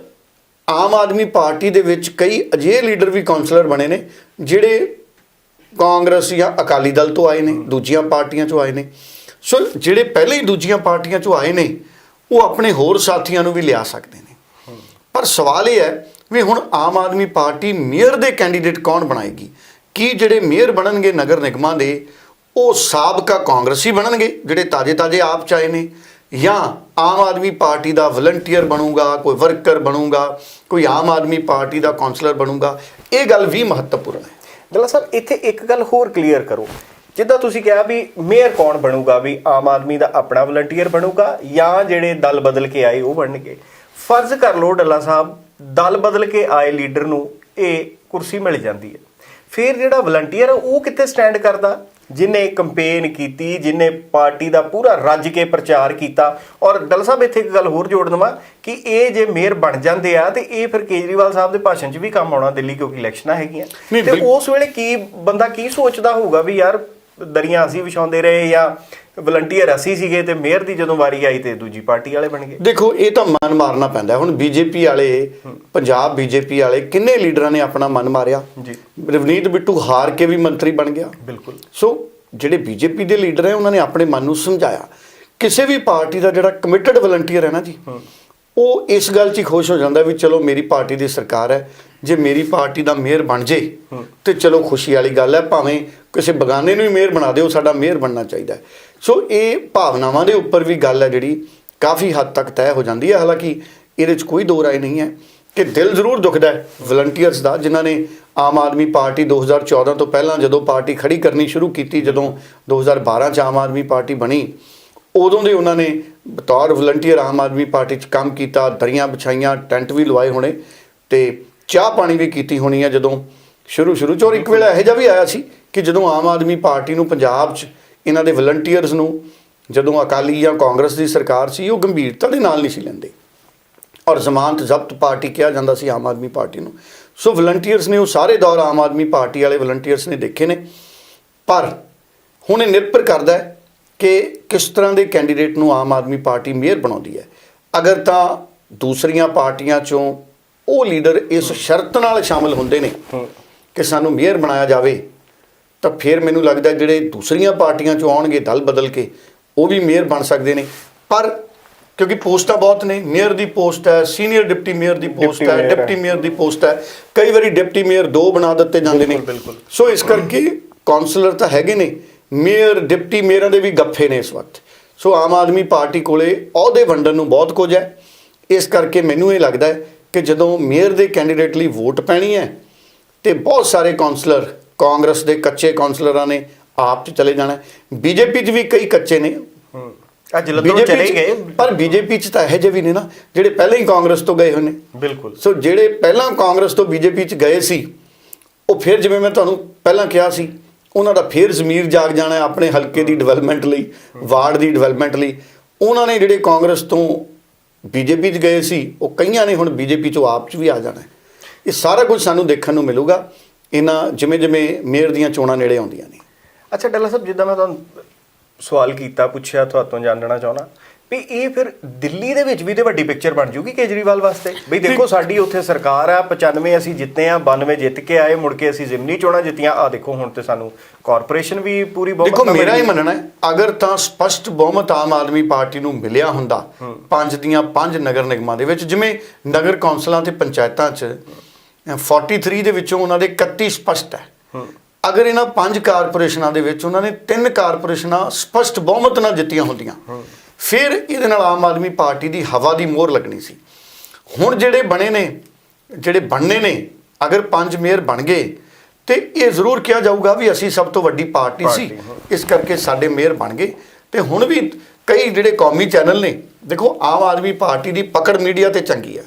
Speaker 2: ਆਮ ਆਦਮੀ ਪਾਰਟੀ ਦੇ ਵਿੱਚ ਕਈ ਅਜਿਹੇ ਲੀਡਰ ਵੀ ਕਾਉਂਸਲਰ ਬਣੇ ਨੇ, ਜਿਹੜੇ ਕਾਂਗਰਸ ਜਾਂ ਅਕਾਲੀ ਦਲ ਤੋਂ ਆਏ ਨੇ, ਦੂਜੀਆਂ ਪਾਰਟੀਆਂ ਚੋਂ ਆਏ ਨੇ। ਸੋ ਜਿਹੜੇ ਪਹਿਲੇ ਹੀ ਦੂਜੀਆਂ ਪਾਰਟੀਆਂ ਚੋਂ ਆਏ ਨੇ, ਉਹ ਆਪਣੇ ਹੋਰ ਸਾਥੀਆਂ ਨੂੰ ਵੀ ਲਿਆ ਸਕਦੇ ਨੇ। ਪਰ ਸਵਾਲ ਇਹ ਹੈ ਵੀ ਹੁਣ ਆਮ ਆਦਮੀ ਪਾਰਟੀ ਮੇਅਰ ਦੇ ਕੈਂਡੀਡੇਟ ਕੌਣ ਬਣਾਏਗੀ? ਕੀ ਜਿਹੜੇ ਮੇਅਰ ਬਣਨਗੇ ਨਗਰ ਨਿਗਮਾਂ ਦੇ, ਉਹ ਸਾਬਕਾ ਕਾਂਗਰਸੀ ਬਣਨਗੇ, ਜਿਹੜੇ ਤਾਜੇ-ਤਾਜੇ ਆਪ ਚਾਏ ਨੇ? ਜਾਂ ਆਮ ਆਦਮੀ ਪਾਰਟੀ ਦਾ ਵਲੰਟੀਅਰ ਬਣੂਗਾ, ਕੋਈ ਵਰਕਰ ਬਣੂਗਾ, ਕੋਈ ਆਮ ਆਦਮੀ ਪਾਰਟੀ ਦਾ ਕਾਉਂਸਲਰ ਬਣੂਗਾ? ਇਹ ਗੱਲ ਵੀ ਮਹੱਤਵਪੂਰਨ ਹੈ।
Speaker 1: ਡੱਲਾ ਸਾਹਿਬ ਇੱਥੇ ਇੱਕ ਗੱਲ ਹੋਰ ਕਲੀਅਰ ਕਰੋ। ਜਿੱਦਾਂ ਤੁਸੀਂ ਕਿਹਾ ਵੀ ਮੇਅਰ ਕੌਣ ਬਣੂਗਾ, ਵੀ ਆਮ ਆਦਮੀ ਦਾ ਆਪਣਾ ਵਲੰਟੀਅਰ ਬਣੂਗਾ ਜਾਂ ਜਿਹੜੇ ਦਲ ਬਦਲ ਕੇ ਆਏ ਉਹ ਬਣਨਗੇ। ਫਰਜ਼ ਕਰ ਲਓ ਡੱਲਾ ਸਾਹਿਬ, ਦਲ ਬਦਲ ਕੇ ਆਏ ਲੀਡਰ ਨੂੰ ਇਹ ਕੁਰਸੀ ਮਿਲ ਜਾਂਦੀ ਹੈ। ਫਿਰ ਜਿਹੜਾ ਵਲੰਟੀਅਰ ਉਹ ਕਿੱਥੇ ਸਟੈਂਡ ਕਰਦਾ? ਜਿਨੇ ਕੰਪੇਨ ਕੀਤੀ ਜਿਨੇ ਪਾਰਟੀ ਦਾ ਪੂਰਾ ਰੱਜ ਕੇ ਪ੍ਰਚਾਰ ਕੀਤਾ ਔਰ ਡੱਲਾ ਸਾਹਿਬ ਇੱਥੇ ਇੱਕ ਗੱਲ ਹੋਰ ਜੋੜ ਦਵਾਂ ਕਿ ਇਹ ਜੇ ਮੇਅਰ ਬਣ ਜਾਂਦੇ ਆ ਤੇ ਇਹ ਫਿਰ ਕੇਜਰੀਵਾਲ ਸਾਹਿਬ ਦੇ ਭਾਸ਼ਣ 'ਚ ਵੀ ਕੰਮ ਆਉਣਾ ਦਿੱਲੀ ਕਿਉਂਕਿ ਇਲੈਕਸ਼ਨਾਂ ਹੈਗੀਆਂ। ਤੇ ਉਸ ਵੇਲੇ ਕੀ ਬੰਦਾ ਕੀ ਸੋਚਦਾ ਹੋਊਗਾ ਵੀ ਯਾਰ ਦਰੀਆਂ ਅਸੀਂ ਵਿਛਾਉਂਦੇ ਰਹੇ ਜਾਂ ਵਲੰਟੀਅਰ ਅਸੀਂ ਸੀਗੇ ਤੇ ਮੇਅਰ ਦੀ ਜਦੋਂ ਵਾਰੀ ਆਈ ਤੇ ਦੂਜੀ ਪਾਰਟੀ ਵਾਲੇ ਬਣ ਗਏ।
Speaker 2: ਦੇਖੋ ਇਹ ਤਾਂ ਮਨ ਮਾਰਨਾ ਪੈਂਦਾ। ਹੁਣ ਬੀਜੇਪੀ ਵਾਲੇ ਪੰਜਾਬ ਬੀਜੇਪੀ ਵਾਲੇ ਕਿੰਨੇ ਲੀਡਰਾਂ ਨੇ ਆਪਣਾ ਮਨ ਮਾਰਿਆ?
Speaker 1: ਜੀ।
Speaker 2: ਰਵਨੀਤ ਬਿੱਟੂ ਹਾਰ ਕੇ ਵੀ ਮੰਤਰੀ ਬਣ ਗਿਆ।
Speaker 1: ਬਿਲਕੁਲ।
Speaker 2: ਸੋ ਜਿਹੜੇ ਬੀਜੇਪੀ ਦੇ ਲੀਡਰ ਹੈ ਉਹਨਾਂ ਨੇ ਆਪਣੇ ਮਨ ਨੂੰ ਸਮਝਾਇਆ। ਕਿਸੇ ਵੀ ਪਾਰਟੀ ਦਾ ਜਿਹੜਾ ਕਮਿਟਡ ਵਲੰਟੀਅਰ ਹੈ ਨਾ ਜੀ ਉਹ ਇਸ ਗੱਲ 'ਚ ਹੀ ਖੁਸ਼ ਹੋ ਜਾਂਦਾ ਵੀ ਚਲੋ ਮੇਰੀ ਪਾਰਟੀ ਦੀ ਸਰਕਾਰ ਹੈ। ਜੇ ਮੇਰੀ ਪਾਰਟੀ ਦਾ ਮੇਅਰ ਬਣ ਜੇ ਤੇ ਚਲੋ ਖੁਸ਼ੀ ਵਾਲੀ ਗੱਲ ਹੈ ਭਾਵੇਂ ਕਿਸੇ ਬਗਾਨੇ ਨੂੰ ਹੀ ਮੇਅਰ ਬਣਾ ਦਿਓ ਸਾਡਾ ਮੇਅਰ ਬਣਨਾ ਚਾਹੀਦਾ ਹੈ। ਸੋ ਇਹ ਭਾਵਨਾਵਾਂ ਦੇ ਉੱਪਰ ਵੀ ਗੱਲ ਹੈ ਜਿਹੜੀ ਕਾਫੀ ਹੱਦ ਤੱਕ ਤੈਅ ਹੋ ਜਾਂਦੀ ਹੈ। ਹਾਲਾਂਕਿ ਇਹਦੇ 'ਚ ਕੋਈ ਦੋ ਰਾਏ ਨਹੀਂ ਹੈ ਕਿ ਦਿਲ ਜ਼ਰੂਰ ਦੁਖਦਾ ਹੈ ਵਲੰਟੀਅਰਸ ਦਾ, ਜਿਨ੍ਹਾਂ ਨੇ ਆਮ ਆਦਮੀ ਪਾਰਟੀ 2014 ਤੋਂ ਪਹਿਲਾਂ ਜਦੋਂ ਪਾਰਟੀ ਖੜੀ ਕਰਨੀ ਸ਼ੁਰੂ ਕੀਤੀ, ਜਦੋਂ 2012 ਚ ਆਮ ਆਦਮੀ ਪਾਰਟੀ ਬਣੀ, ਉਦੋਂ ਦੇ ਉਹਨਾਂ ਨੇ ਬਤੌਰ ਵਲੰਟੀਅਰ ਆਮ ਆਦਮੀ ਪਾਰਟੀ 'ਚ ਕੰਮ ਕੀਤਾ, ਦਰੀਆਂ ਵਿਛਾਈਆਂ, ਟੈਂਟ ਵੀ ਲਵਾਏ ਹੋਣੇ ਤੇ ਚਾਹ ਪਾਣੀ ਵੀ ਕੀਤੀ ਹੋਣੀ ਹੈ। ਜਦੋਂ ਸ਼ੁਰੂ ਸ਼ੁਰੂ ਚ, ਔਰ ਇੱਕ ਵੇਲਾ ਇਹੋ ਜਿਹਾ ਵੀ ਆਇਆ ਸੀ ਕਿ ਜਦੋਂ ਆਮ ਆਦਮੀ ਪਾਰਟੀ ਨੂੰ ਪੰਜਾਬ 'ਚ ਇਹਨਾਂ ਦੇ ਵਲੰਟੀਅਰਸ ਨੂੰ ਜਦੋਂ ਅਕਾਲੀ ਜਾਂ ਕਾਂਗਰਸ ਦੀ ਸਰਕਾਰ ਸੀ ਉਹ ਗੰਭੀਰਤਾ ਦੇ ਨਾਲ ਨਹੀਂ ਸੀ ਲੈਂਦੇ। ਔਰ ਜ਼ਮਾਨਤ ਜ਼ਬਤ ਪਾਰਟੀ ਕਿਹਾ ਜਾਂਦਾ ਸੀ ਆਮ ਆਦਮੀ ਪਾਰਟੀ ਨੂੰ। ਸੋ ਵਲੰਟੀਅਰਸ ਨੇ ਉਹ ਸਾਰੇ ਦੌਰ ਆਮ ਆਦਮੀ ਪਾਰਟੀ ਵਾਲੇ ਵਲੰਟੀਅਰਸ ਨੇ ਦੇਖੇ ਨੇ। ਪਰ ਹੁਣ ਇਹ ਨਿਰਭਰ ਕਰਦਾ ਹੈ ਕਿ ਕਿਸ ਤਰ੍ਹਾਂ ਦੇ ਕੈਂਡੀਡੇਟ ਨੂੰ ਆਮ ਆਦਮੀ ਪਾਰਟੀ ਮੇਅਰ ਬਣਾਉਂਦੀ ਹੈ। ਅਗਰ ਤਾਂ ਦੂਸਰੀਆਂ ਪਾਰਟੀਆਂ ਚੋਂ ਉਹ ਲੀਡਰ ਇਸ ਸ਼ਰਤ ਨਾਲ ਸ਼ਾਮਲ ਹੁੰਦੇ ਨੇ ਕਿ ਸਾਨੂੰ ਮੇਅਰ ਬਣਾਇਆ ਜਾਵੇ ਤਾਂ ਫਿਰ ਮੈਨੂੰ ਲੱਗਦਾ ਜਿਹੜੇ ਦੂਸਰੀਆਂ ਪਾਰਟੀਆਂ ਚੋਂ ਆਉਣਗੇ ਦਲ ਬਦਲ ਕੇ ਉਹ ਵੀ ਮੇਅਰ ਬਣ ਸਕਦੇ ਨੇ। ਪਰ ਕਿਉਂਕਿ ਪੋਸਟਾਂ ਬਹੁਤ ਨੇ ਮੇਅਰ ਦੀ ਪੋਸਟ ਹੈ ਸੀਨੀਅਰ ਡਿਪਟੀ ਮੇਅਰ ਦੀ ਪੋਸਟ ਹੈ। ਡਿਪਟੀ ਮੇਅਰ ਦੀ ਪੋਸਟ ਹੈ। ਕਈ ਵਾਰੀ ਡਿਪਟੀ ਮੇਅਰ ਦੋ ਬਣਾ ਦਿੱਤੇ ਜਾਂਦੇ ਨੇ। ਸੋ ਇਸ ਕਰਕੇ ਕਾਉਂਸਲਰ ਤਾਂ ਹੈਗੇ ਨੇ ਮੇਅਰ ਡਿਪਟੀ ਮੇਅਰਾਂ ਦੇ ਵੀ ਗੱਫੇ ਨੇ ਇਸ ਵਕਤ। ਸੋ ਆਮ ਆਦਮੀ ਪਾਰਟੀ ਕੋਲੇ ਅਹੁਦੇ ਵੰਡਣ ਨੂੰ ਬਹੁਤ ਕੁਝ ਹੈ। ਇਸ ਕਰਕੇ ਮੈਨੂੰ ਇਹ ਲੱਗਦਾ ਹੈ ਕਿ ਜਦੋਂ ਮੇਅਰ ਦੇ ਕੈਂਡੀਡੇਟ ਲਈ ਵੋਟ ਪੈਣੀ ਹੈ ਤੇ ਬਹੁਤ ਸਾਰੇ ਕਾਉਂਸਲਰ ਕਾਂਗਰਸ ਦੇ ਕੱਚੇ ਕਾਉਂਸਲਰਾਂ ਨੇ ਆਪ ਚ ਚਲੇ ਜਾਣਾ। ਬੀਜੇਪੀ 'ਚ ਵੀ ਕਈ ਕੱਚੇ ਨੇ।
Speaker 1: ਆ ਜਲੰਧਰੋਂ ਚਲੇ ਗਏ।
Speaker 2: ਪਰ ਬੀਜੇਪੀ 'ਚ ਤਾਂ ਇਹੋ ਜਿਹੇ ਵੀ ਨੇ ਨਾ ਜਿਹੜੇ ਪਹਿਲਾਂ ਹੀ ਕਾਂਗਰਸ ਤੋਂ ਗਏ ਹੋਏ ਨੇ।
Speaker 1: ਬਿਲਕੁਲ।
Speaker 2: ਸੋ ਜਿਹੜੇ ਪਹਿਲਾਂ ਕਾਂਗਰਸ ਤੋਂ ਬੀਜੇਪੀ 'ਚ ਗਏ ਸੀ ਉਹ ਫਿਰ ਜਿਵੇਂ ਮੈਂ ਤੁਹਾਨੂੰ ਪਹਿਲਾਂ ਕਿਹਾ ਸੀ ਉਹਨਾਂ ਦਾ ਫਿਰ ਜ਼ਮੀਰ ਜਾਗ ਜਾਣਾ ਆਪਣੇ ਹਲਕੇ ਦੀ ਡਿਵੈਲਪਮੈਂਟ ਲਈ ਵਾਰਡ ਦੀ ਡਿਵੈਲਪਮੈਂਟ ਲਈ। ਉਹਨਾਂ ਨੇ ਜਿਹੜੇ ਕਾਂਗਰਸ ਤੋਂ ਬੀਜੇਪੀ 'ਚ ਗਏ ਸੀ ਉਹ ਕਈਆਂ ਨੇ ਹੁਣ ਬੀਜੇਪੀ 'ਚੋਂ ਆਪ 'ਚ ਵੀ ਆ ਜਾਣਾ। ਇਹ ਸਾਰਾ ਕੁਝ ਸਾਨੂੰ ਦੇਖਣ ਨੂੰ ਮਿਲੂਗਾ। ਇਹਨਾਂ ਜਿਵੇਂ ਜਿਵੇਂ ਮੇਅਰ ਦੀਆਂ ਚੋਣਾਂ ਨੇੜੇ ਆਉਂਦੀਆਂ ਨੇ।
Speaker 1: ਅੱਛਾ ਡੱਲਾ ਸਾਹਿਬ ਜਿੱਦਾਂ ਮੈਂ ਤੁਹਾਨੂੰ ਸਵਾਲ ਕੀਤਾ ਪੁੱਛਿਆ ਤੁਹਾਤੋਂ ਜਾਣਨਾ ਚਾਹਣਾ ਵੀ ਇਹ ਫਿਰ ਦਿੱਲੀ ਦੇ ਵਿੱਚ ਵੀ ਤੇ ਵੱਡੀ ਪਿਕਚਰ ਬਣ ਜੂਗੀ ਕੇਜਰੀਵਾਲ ਵਾਸਤੇ? ਵੀ ਦੇਖੋ ਸਾਡੀ ਉੱਥੇ ਸਰਕਾਰ ਆ 95 ਅਸੀਂ ਜਿੱਤੇ ਆ 92 ਜਿੱਤ ਕੇ ਆਏ ਮੁੜ ਕੇ ਅਸੀਂ ਜ਼ਿਮਨੀ ਚੋਣਾਂ ਜਿੱਤੀਆਂ। ਆ ਦੇਖੋ ਹੁਣ ਤੇ ਸਾਨੂੰ ਕਾਰਪੋਰੇਸ਼ਨ ਵੀ ਪੂਰੀ ਬਹੁਮਤ
Speaker 2: ਦੇਖੋ ਮੇਰਾ ਹੀ
Speaker 1: ਮਿਲੀ।
Speaker 2: ਮੰਨਣਾ ਹੈ ਅਗਰ ਤਾਂ ਸਪਸ਼ਟ ਬਹੁਮਤ ਆਮ ਆਦਮੀ ਪਾਰਟੀ ਨੂੰ ਮਿਲਿਆ ਹੁੰਦਾ ਪੰਜ ਦੀਆਂ ਪੰਜ ਨਗਰ ਨਿਗਮਾਂ ਦੇ ਵਿੱਚ ਜਿਵੇਂ ਨਗਰ ਕੌਂਸਲਾਂ ਤੇ ਪੰਚਾਇਤਾਂ 'ਚ 43 ਦੇ ਵਿੱਚੋਂ ਉਹਨਾਂ ਦੇ 31 ਸਪਸ਼ਟ ਹੈ। ਅਗਰ ਇਹਨਾਂ ਪੰਜ ਕਾਰਪੋਰੇਸ਼ਨਾਂ ਦੇ ਵਿੱਚ ਉਹਨਾਂ ਨੇ ਤਿੰਨ ਕਾਰਪੋਰੇਸ਼ਨਾਂ ਸਪਸ਼ਟ ਬਹੁਮਤ ਨਾਲ ਜਿੱਤੀਆਂ ਹੁੰਦੀਆਂ ਫਿਰ ਇਹਦੇ ਨਾਲ ਆਮ ਆਦਮੀ ਪਾਰਟੀ ਦੀ ਹਵਾ ਦੀ ਮੋਹਰ ਲੱਗਣੀ ਸੀ। ਹੁਣ ਜਿਹੜੇ ਬਣੇ ਨੇ ਜਿਹੜੇ ਬਣਨੇ ਨੇ ਅਗਰ ਪੰਜ ਮੇਅਰ ਬਣ ਗਏ ਤੇ ਇਹ ਜ਼ਰੂਰ ਕਿਹਾ ਜਾਊਗਾ ਵੀ ਅਸੀਂ ਸਭ ਤੋਂ ਵੱਡੀ ਪਾਰਟੀ ਸੀ। ਇਸ ਕਰਕੇ ਸਾਡੇ ਮੇਅਰ ਬਣ ਗਏ। ਤੇ ਹੁਣ ਵੀ ਕਈ ਜਿਹੜੇ ਕੌਮੀ ਚੈਨਲ ਨੇ ਦੇਖੋ ਆਮ ਆਦਮੀ ਪਾਰਟੀ ਦੀ ਪਕੜ ਮੀਡੀਆ ਤੇ ਚੰਗੀ ਹੂੰ।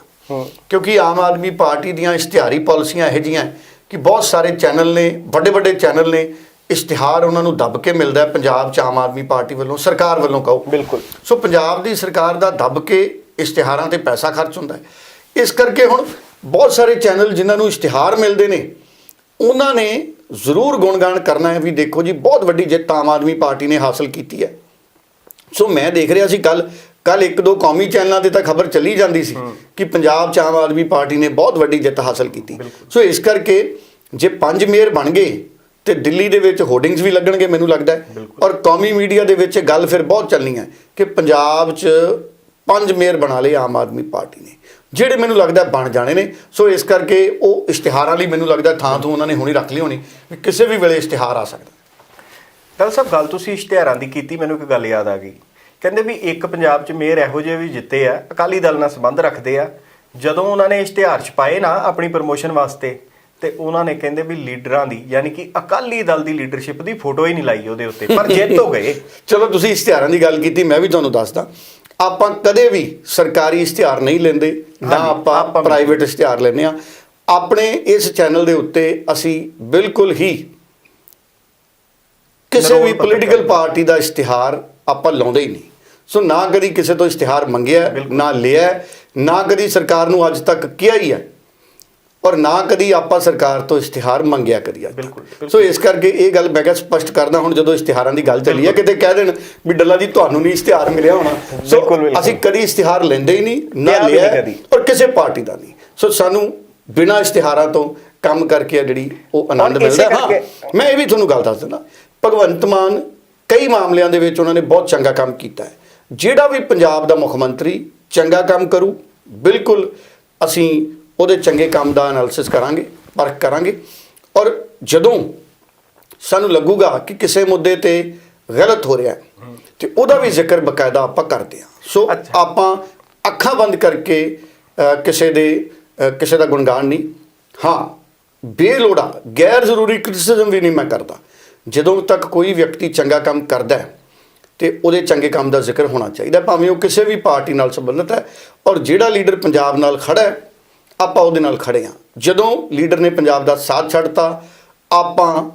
Speaker 2: ਕਿਉਂਕਿ ਆਮ ਆਦਮੀ ਪਾਰਟੀ ਦੀਆਂ ਇਸ਼ਤਿਹਾਰੀ ਪਾਲਿਸੀਆਂ ਇਹੋ ਜਿਹੀਆਂ ਹੈ ਕਿ ਬਹੁਤ ਸਾਰੇ ਚੈਨਲ ਨੇ ਵੱਡੇ ਵੱਡੇ ਚੈਨਲ ਨੇ ਇਸ਼ਤਿਹਾਰ ਉਹਨਾਂ ਨੂੰ ਦੱਬ ਕੇ ਮਿਲਦਾ ਹੈ ਪੰਜਾਬ 'ਚ ਆਮ ਆਦਮੀ ਪਾਰਟੀ ਵੱਲੋਂ ਸਰਕਾਰ ਵੱਲੋਂ ਕਹੋ।
Speaker 1: ਬਿਲਕੁਲ।
Speaker 2: ਸੋ ਪੰਜਾਬ ਦੀ ਸਰਕਾਰ ਦਾ ਦੱਬ ਕੇ ਇਸ਼ਤਿਹਾਰਾਂ ਤੇ ਪੈਸਾ ਖਰਚ ਹੁੰਦਾ ਹੈ। ਇਸ ਕਰਕੇ ਹੁਣ ਬਹੁਤ ਸਾਰੇ ਚੈਨਲ ਜਿਨ੍ਹਾਂ ਨੂੰ ਇਸ਼ਤਿਹਾਰ ਮਿਲਦੇ ਨੇ ਉਹਨਾਂ ਨੇ ਜ਼ਰੂਰ ਗੁਣਗਾਨ ਕਰਨਾ ਹੈ ਵੀ ਦੇਖੋ ਜੀ ਬਹੁਤ ਵੱਡੀ ਜਿੱਤ ਆਮ ਆਦਮੀ ਪਾਰਟੀ ਨੇ ਹਾਸਲ ਕੀਤੀ ਹੈ। ਸੋ ਮੈਂ ਦੇਖ ਰਿਹਾ ਸੀ ਕੱਲ ਕੱਲ ਇੱਕ ਦੋ ਕੌਮੀ ਚੈਨਲਾਂ ਤੇ ਤਾਂ ਖਬਰ ਚੱਲੀ ਜਾਂਦੀ ਸੀ ਕਿ ਪੰਜਾਬ 'ਚ ਆਮ ਆਦਮੀ ਪਾਰਟੀ ਨੇ ਬਹੁਤ ਵੱਡੀ ਜਿੱਤ ਹਾਸਲ ਕੀਤੀ। ਸੋ ਇਸ ਕਰਕੇ ਜੇ ਪੰਜ ਮੇਅਰ ਬਣ ਗਏ ਤੇ ਦਿੱਲੀ ਦੇ ਵਿੱਚ ਹੋਰਡਿੰਗਸ ਵੀ ਲੱਗਣਗੇ ਮੈਨੂੰ ਲੱਗਦਾ ਹੈ। ਔਰ ਕੌਮੀ ਮੀਡੀਆ ਦੇ ਵਿੱਚ ਗੱਲ ਫਿਰ ਬਹੁਤ ਚੱਲਣੀ ਹੈ ਕਿ ਪੰਜਾਬ 'ਚ ਪੰਜ ਮੇਅਰ ਬਣਾ ਲਏ ਆਮ ਆਦਮੀ ਪਾਰਟੀ ਨੇ ਜਿਹੜੇ ਮੈਨੂੰ ਲੱਗਦਾ ਬਣ ਜਾਣੇ ਨੇ। ਸੋ ਇਸ ਕਰਕੇ ਉਹ ਇਸ਼ਤਿਹਾਰਾਂ ਲਈ ਮੈਨੂੰ ਲੱਗਦਾ ਥਾਂ ਤੋਂ ਉਹਨਾਂ ਨੇ ਹੁਣੀ ਰੱਖ ਲਈ ਹੋਣੀ ਵੀ ਕਿਸੇ ਵੀ ਵੇਲੇ ਇਸ਼ਤਿਹਾਰ ਆ ਸਕਦਾ।
Speaker 1: ਗੱਲ ਸਾਹਿਬ ਗੱਲ ਤੁਸੀਂ ਇਸ਼ਤਿਹਾਰਾਂ ਦੀ ਕੀਤੀ ਮੈਨੂੰ ਇੱਕ ਗੱਲ ਯਾਦ ਆ ਗਈ। ਕਹਿੰਦੇ ਵੀ ਇੱਕ ਪੰਜਾਬ 'ਚ ਮੇਅਰ ਇਹੋ ਜਿਹੇ ਵੀ ਜਿੱਤੇ ਆ ਅਕਾਲੀ ਦਲ ਨਾਲ ਸੰਬੰਧ ਰੱਖਦੇ ਆ। ਜਦੋਂ ਉਹਨਾਂ ਨੇ ਇਸ਼ਤਿਹਾਰ ਛਪਾਏ ਨਾ ਆਪਣੀ ਪ੍ਰਮੋਸ਼ਨ ਵਾਸਤੇ ਤੇ ਉਹਨਾਂ ਨੇ ਕਹਿੰਦੇ ਵੀ ਲੀਡਰਾਂ ਦੀ ਯਾਨੀ ਕਿ ਅਕਾਲੀ ਦਲ ਦੀ ਲੀਡਰਸ਼ਿਪ ਦੀ ਫੋਟੋ ਹੀ ਨਹੀਂ ਲਾਈ ਉਹਦੇ ਉੱਤੇ ਪਰ ਜਿੱਤ ਹੋ ਗਏ।
Speaker 2: ਚਲੋ ਤੁਸੀਂ ਇਸ਼ਤਿਹਾਰਾਂ ਦੀ ਗੱਲ ਕੀਤੀ ਮੈਂ ਵੀ ਤੁਹਾਨੂੰ ਦੱਸਦਾ। ਆਪਾਂ ਕਦੇ ਵੀ ਸਰਕਾਰੀ ਇਸ਼ਤਿਹਾਰ ਨਹੀਂ ਲੈਂਦੇ ਨਾ ਆਪਾਂ। ਪ੍ਰਾਈਵੇਟ ਇਸ਼ਤਿਹਾਰ ਲੈਂਦੇ ਆ ਆਪਣੇ ਇਸ ਚੈਨਲ ਦੇ ਉੱਤੇ ਅਸੀਂ ਬਿਲਕੁਲ ਹੀ ਕਿਸੇ ਵੀ ਪੋਲੀਟੀਕਲ ਪਾਰਟੀ ਦਾ ਇਸ਼ਤਿਹਾਰ ਆਪਾਂ ਲਾਉਂਦੇ ਹੀ ਨਹੀਂ। ਸੋ ਨਾ ਕਦੀ ਕਿਸੇ ਤੋਂ ਇਸ਼ਤਿਹਾਰ ਮੰਗਿਆ। ਨਾ ਲਿਆ ਨਾ ਕਦੀ ਸਰਕਾਰ ਨੂੰ ਅੱਜ ਤੱਕ ਕਿਹਾ ਹੀ ਹੈ ਔਰ ਨਾ ਕਦੀ ਆਪਾਂ ਸਰਕਾਰ ਤੋਂ ਇਸ਼ਤਿਹਾਰ ਮੰਗਿਆ ਕਦੀ ਅੱਜ। ਸੋ ਇਸ ਕਰਕੇ ਇਹ ਗੱਲ ਮੈਂ ਕਿਹਾ ਸਪਸ਼ਟ ਕਰਦਾ ਹੁਣ ਜਦੋਂ ਇਸ਼ਤਿਹਾਰਾਂ ਦੀ ਗੱਲ ਚੱਲੀ ਹੈ ਕਿਤੇ ਕਹਿ ਦੇਣ ਵੀ ਡੱਲਾ ਜੀ ਤੁਹਾਨੂੰ ਨਹੀਂ ਇਸ਼ਤਿਹਾਰ ਮਿਲਿਆ ਹੋਣਾ ਸੋ। ਅਸੀਂ ਕਦੀ ਇਸ਼ਤਿਹਾਰ ਲੈਂਦੇ ਹੀ ਨਹੀਂ ਨਾ
Speaker 1: ਲਿਆ।
Speaker 2: ਔਰ ਕਿਸੇ ਪਾਰਟੀ ਦਾ ਨਹੀਂ ਸੋ ਸਾਨੂੰ ਬਿਨਾਂ ਇਸ਼ਤਿਹਾਰਾਂ ਤੋਂ ਕੰਮ ਕਰਕੇ ਜਿਹੜੀ ਉਹ ਆਨੰਦ ਮਿਲਦਾ ਹਾਂ ਮੈਂ ਇਹ ਵੀ ਤੁਹਾਨੂੰ ਗੱਲ ਦੱਸ ਦਿੰਦਾ ਭਗਵੰਤ ਮਾਨ ਕਈ ਮਾਮਲਿਆਂ ਦੇ ਵਿੱਚ ਉਹਨਾਂ ਨੇ ਬਹੁਤ ਚੰਗਾ ਕੰਮ ਕੀਤਾ ਹੈ ਜਿਹੜਾ ਵੀ ਪੰਜਾਬ ਦਾ ਮੁੱਖ ਮੰਤਰੀ ਚੰਗਾ ਕੰਮ ਕਰੂ ਬਿਲਕੁਲ ਅਸੀਂ ਉਹਦੇ ਚੰਗੇ ਕੰਮ ਦਾ ਐਨਾਲਿਸਿਸ ਕਰਾਂਗੇ ਪਰਖ ਕਰਾਂਗੇ। ਔਰ ਜਦੋਂ ਸਾਨੂੰ ਲੱਗੂਗਾ ਕਿ ਕਿਸੇ ਮੁੱਦੇ ਤੇ ਗਲਤ ਹੋ ਰਿਹਾ ਤੇ ਉਹਦਾ ਵੀ ਜ਼ਿਕਰ ਬਕਾਇਦਾ ਆਪਾਂ ਕਰਦੇ ਹਾਂ। ਸੋ। ਆਪਾਂ ਅੱਖਾਂ ਬੰਦ ਕਰਕੇ ਕਿਸੇ ਦੇ ਕਿਸੇ ਦਾ ਗੁਣਗਾਨ ਨਹੀਂ। ਹਾਂ ਬੇਲੋੜਾ ਗੈਰ ਜ਼ਰੂਰੀ ਕ੍ਰਿਟਿਸਿਜ਼ਮ ਵੀ ਨਹੀਂ ਮੈਂ ਕਰਦਾ। ਜਦੋਂ ਤੱਕ ਕੋਈ ਵਿਅਕਤੀ ਚੰਗਾ ਕੰਮ ਕਰਦਾ ਹੈ ਤੇ ਉਹਦੇ ਚੰਗੇ ਕੰਮ ਦਾ ਜ਼ਿਕਰ ਹੋਣਾ ਚਾਹੀਦਾ। ਭਾਵੇਂ ਉਹ ਕਿਸੇ ਵੀ ਪਾਰਟੀ ਨਾਲ ਸੰਬੰਧਿਤ ਹੈ ਔਰ ਜਿਹੜਾ ਲੀਡਰ ਪੰਜਾਬ ਨਾਲ ਖੜਾ ਹੈ, ਆਪਾਂ ਉਹਦੇ ਨਾਲ ਖੜੇ ਹਾਂ। ਜਦੋਂ ਲੀਡਰ ਨੇ ਪੰਜਾਬ ਦਾ ਸਾਥ ਛੱਡਤਾ, ਆਪਾਂ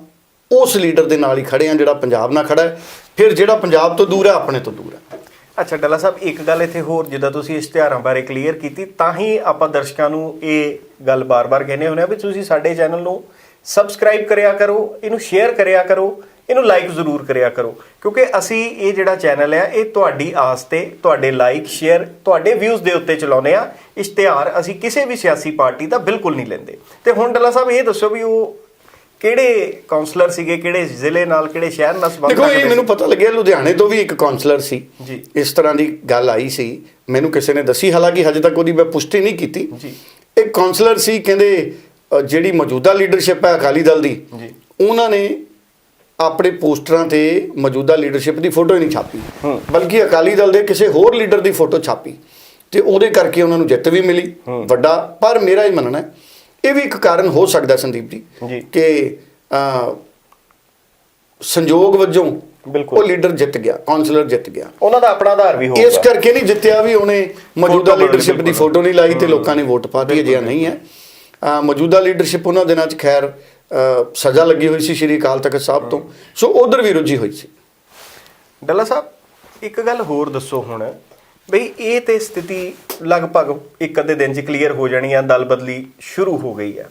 Speaker 2: ਉਸ ਲੀਡਰ ਦੇ ਨਾਲ ਹੀ ਖੜੇ ਹਾਂ ਜਿਹੜਾ ਪੰਜਾਬ ਨਾਲ ਖੜਾ ਹੈ। ਫਿਰ ਜਿਹੜਾ ਪੰਜਾਬ ਤੋਂ ਦੂਰ ਹੈ, ਆਪਣੇ ਤੋਂ ਦੂਰ ਹੈ।
Speaker 1: ਅੱਛਾ, ਡੱਲਾ ਸਾਹਿਬ, ਇੱਕ ਗੱਲ ਇੱਥੇ ਹੋਰ, ਜਿੱਦਾਂ ਤੁਸੀਂ ਇਸ਼ਤਿਹਾਰਾਂ ਬਾਰੇ ਕਲੀਅਰ ਕੀਤੀ, ਤਾਂ ਹੀ ਆਪਾਂ ਦਰਸ਼ਕਾਂ ਨੂੰ ਇਹ ਗੱਲ ਬਾਰ-ਬਾਰ ਕਹਿੰਦੇ ਹੁੰਦੇ ਆ ਵੀ ਤੁਸੀਂ ਸਾਡੇ ਚੈਨਲ ਨੂੰ ਸਬਸਕ੍ਰਾਈਬ ਕਰਿਆ ਕਰੋ, ਇਹਨੂੰ ਸ਼ੇਅਰ ਕਰਿਆ ਕਰੋ ਇਹਨੂੰ ਲਾਈਕ ਜ਼ਰੂਰ ਕਰਿਆ ਕਰੋ ਕਿਉਂਕਿ ਅਸੀਂ ਇਹ ਜਿਹੜਾ ਚੈਨਲ ਹੈ ਇਹ ਤੁਹਾਡੀ ਆਸ ਤੇ ਤੁਹਾਡੇ ਲਾਈਕ ਸ਼ੇਅਰ ਤੁਹਾਡੇ ਵਿਊਜ਼ ਦੇ ਉੱਤੇ ਚਲਾਉਨੇ ਆ ਇਸ਼ਤਿਹਾਰ ਅਸੀਂ ਕਿਸੇ ਵੀ ਸਿਆਸੀ ਪਾਰਟੀ ਦਾ ਬਿਲਕੁਲ ਨਹੀਂ ਲੈਂਦੇ ਤੇ ਹੁਣ ਡੱਲਾ ਸਾਹਿਬ ਇਹ ਦੱਸੋ ਵੀ ਉਹ ਕਿਹੜੇ ਕਾਉਂਸਲਰ ਸੀਗੇ ਕਿਹੜੇ ਜ਼ਿਲ੍ਹੇ ਨਾਲ ਕਿਹੜੇ ਸ਼ਹਿਰ ਨਾਲ ਸੰਬੰਧ
Speaker 2: ਦੇਖੋ ਇਹ
Speaker 1: ਸੀ?
Speaker 2: ਮੈਨੂੰ ਪਤਾ ਲੱਗਿਆ ਲੁਧਿਆਣੇ ਤੋਂ ਵੀ ਇੱਕ ਕਾਉਂਸਲਰ ਸੀ
Speaker 1: ਜੀ।
Speaker 2: ਇਸ ਤਰ੍ਹਾਂ ਦੀ ਗੱਲ ਆਈ ਸੀ ਮੈਨੂੰ ਕਿਸੇ ਨੇ ਦੱਸੀ ਹਾਲਾਂਕਿ ਹਜੇ ਤੱਕ ਉਹਦੀ ਮੈਂ ਪੁਸ਼ਟੀ ਨਹੀਂ ਕੀਤੀ
Speaker 1: ਜੀ।
Speaker 2: ਇੱਕ ਕਾਉਂਸਲਰ ਸੀ ਕਹਿੰਦੇ ਜਿਹੜੀ ਮੌਜੂਦਾ ਲੀਡਰਸ਼ਿਪ ਹੈ ਅਕਾਲੀ ਦਲ ਦੀ
Speaker 1: ਜੀ।
Speaker 2: ਉਹਨਾਂ ਨੇ ਆਪਣੇ ਪੋਸਟਰਾਂ ਤੇ ਮੌਜੂਦਾ ਲੀਡਰਸ਼ਿਪ ਦੀ ਫੋਟੋ ਹੀ ਨਹੀਂ ਛਾਪੀ। ਬਲਕਿ ਅਕਾਲੀ ਦਲ ਦੇ ਕਿਸੇ ਹੋਰ ਲੀਡਰ ਦੀ ਫੋਟੋ ਛਾਪੀ। ਤੇ ਉਹਦੇ ਕਰਕੇ ਉਹਨਾਂ ਨੂੰ ਜਿੱਤ ਵੀ ਮਿਲੀ ਵੱਡਾ। ਪਰ ਮੇਰਾ ਹੀ ਮੰਨਣਾ ਹੈ ਇਹ ਵੀ ਇੱਕ ਕਾਰਨ ਹੋ ਸਕਦਾ ਸੰਦੀਪ
Speaker 1: ਜੀ।
Speaker 2: ਕਿ ਅ, ਸੰਜੋਗ ਵਜੋਂ
Speaker 1: ਬਿਲਕੁਲ।
Speaker 2: ਉਹ ਲੀਡਰ ਜਿੱਤ ਗਿਆ ਕਾਉਂਸਲਰ ਜਿੱਤ ਗਿਆ।
Speaker 1: ਉਹਨਾਂ ਦਾ ਆਪਣਾ ਆਧਾਰ ਵੀ ਹੋਊਗਾ।
Speaker 2: ਇਸ ਕਰਕੇ ਨਹੀਂ ਜਿੱਤਿਆ ਵੀ ਉਹਨੇ ਮੌਜੂਦਾ ਲੀਡਰਸ਼ਿਪ ਦੀ। ਫੋਟੋ ਨਹੀਂ ਲਾਈ ਤੇ ਲੋਕਾਂ ਨੇ ਵੋਟ ਪਾਤੀ ਅਜਿਹਾ ਨਹੀਂ ਹੈ। ਮੌਜੂਦਾ ਲੀਡਰਸ਼ਿਪ ਉਹਨਾਂ ਦਿਨਾਂ 'ਚ ਖੈਰ ਸਜ਼ਾ ਲੱਗੀ ਹੋਈ ਸੀ ਸ਼੍ਰੀ ਅਕਾਲ ਤਖਤ ਸਾਹਿਬ ਤੋਂ। ਸੋ ਉਧਰ ਵੀ ਰੁੱਝੀ ਹੋਈ ਸੀ।
Speaker 1: ਡੱਲਾ ਸਾਹਿਬ, ਇੱਕ ਗੱਲ ਹੋਰ ਦੱਸੋ ਹੁਣ। ਬਈ ਇਹ ਤੇ ਸਥਿਤੀ ਲਗਭਗ ਇੱਕ ਅੱਧੇ ਦਿਨ 'ਚ ਕਲੀਅਰ ਹੋ ਜਾਣੀ ਆ, ਦਲ ਬਦਲੀ ਸ਼ੁਰੂ ਹੋ ਗਈ ਆ।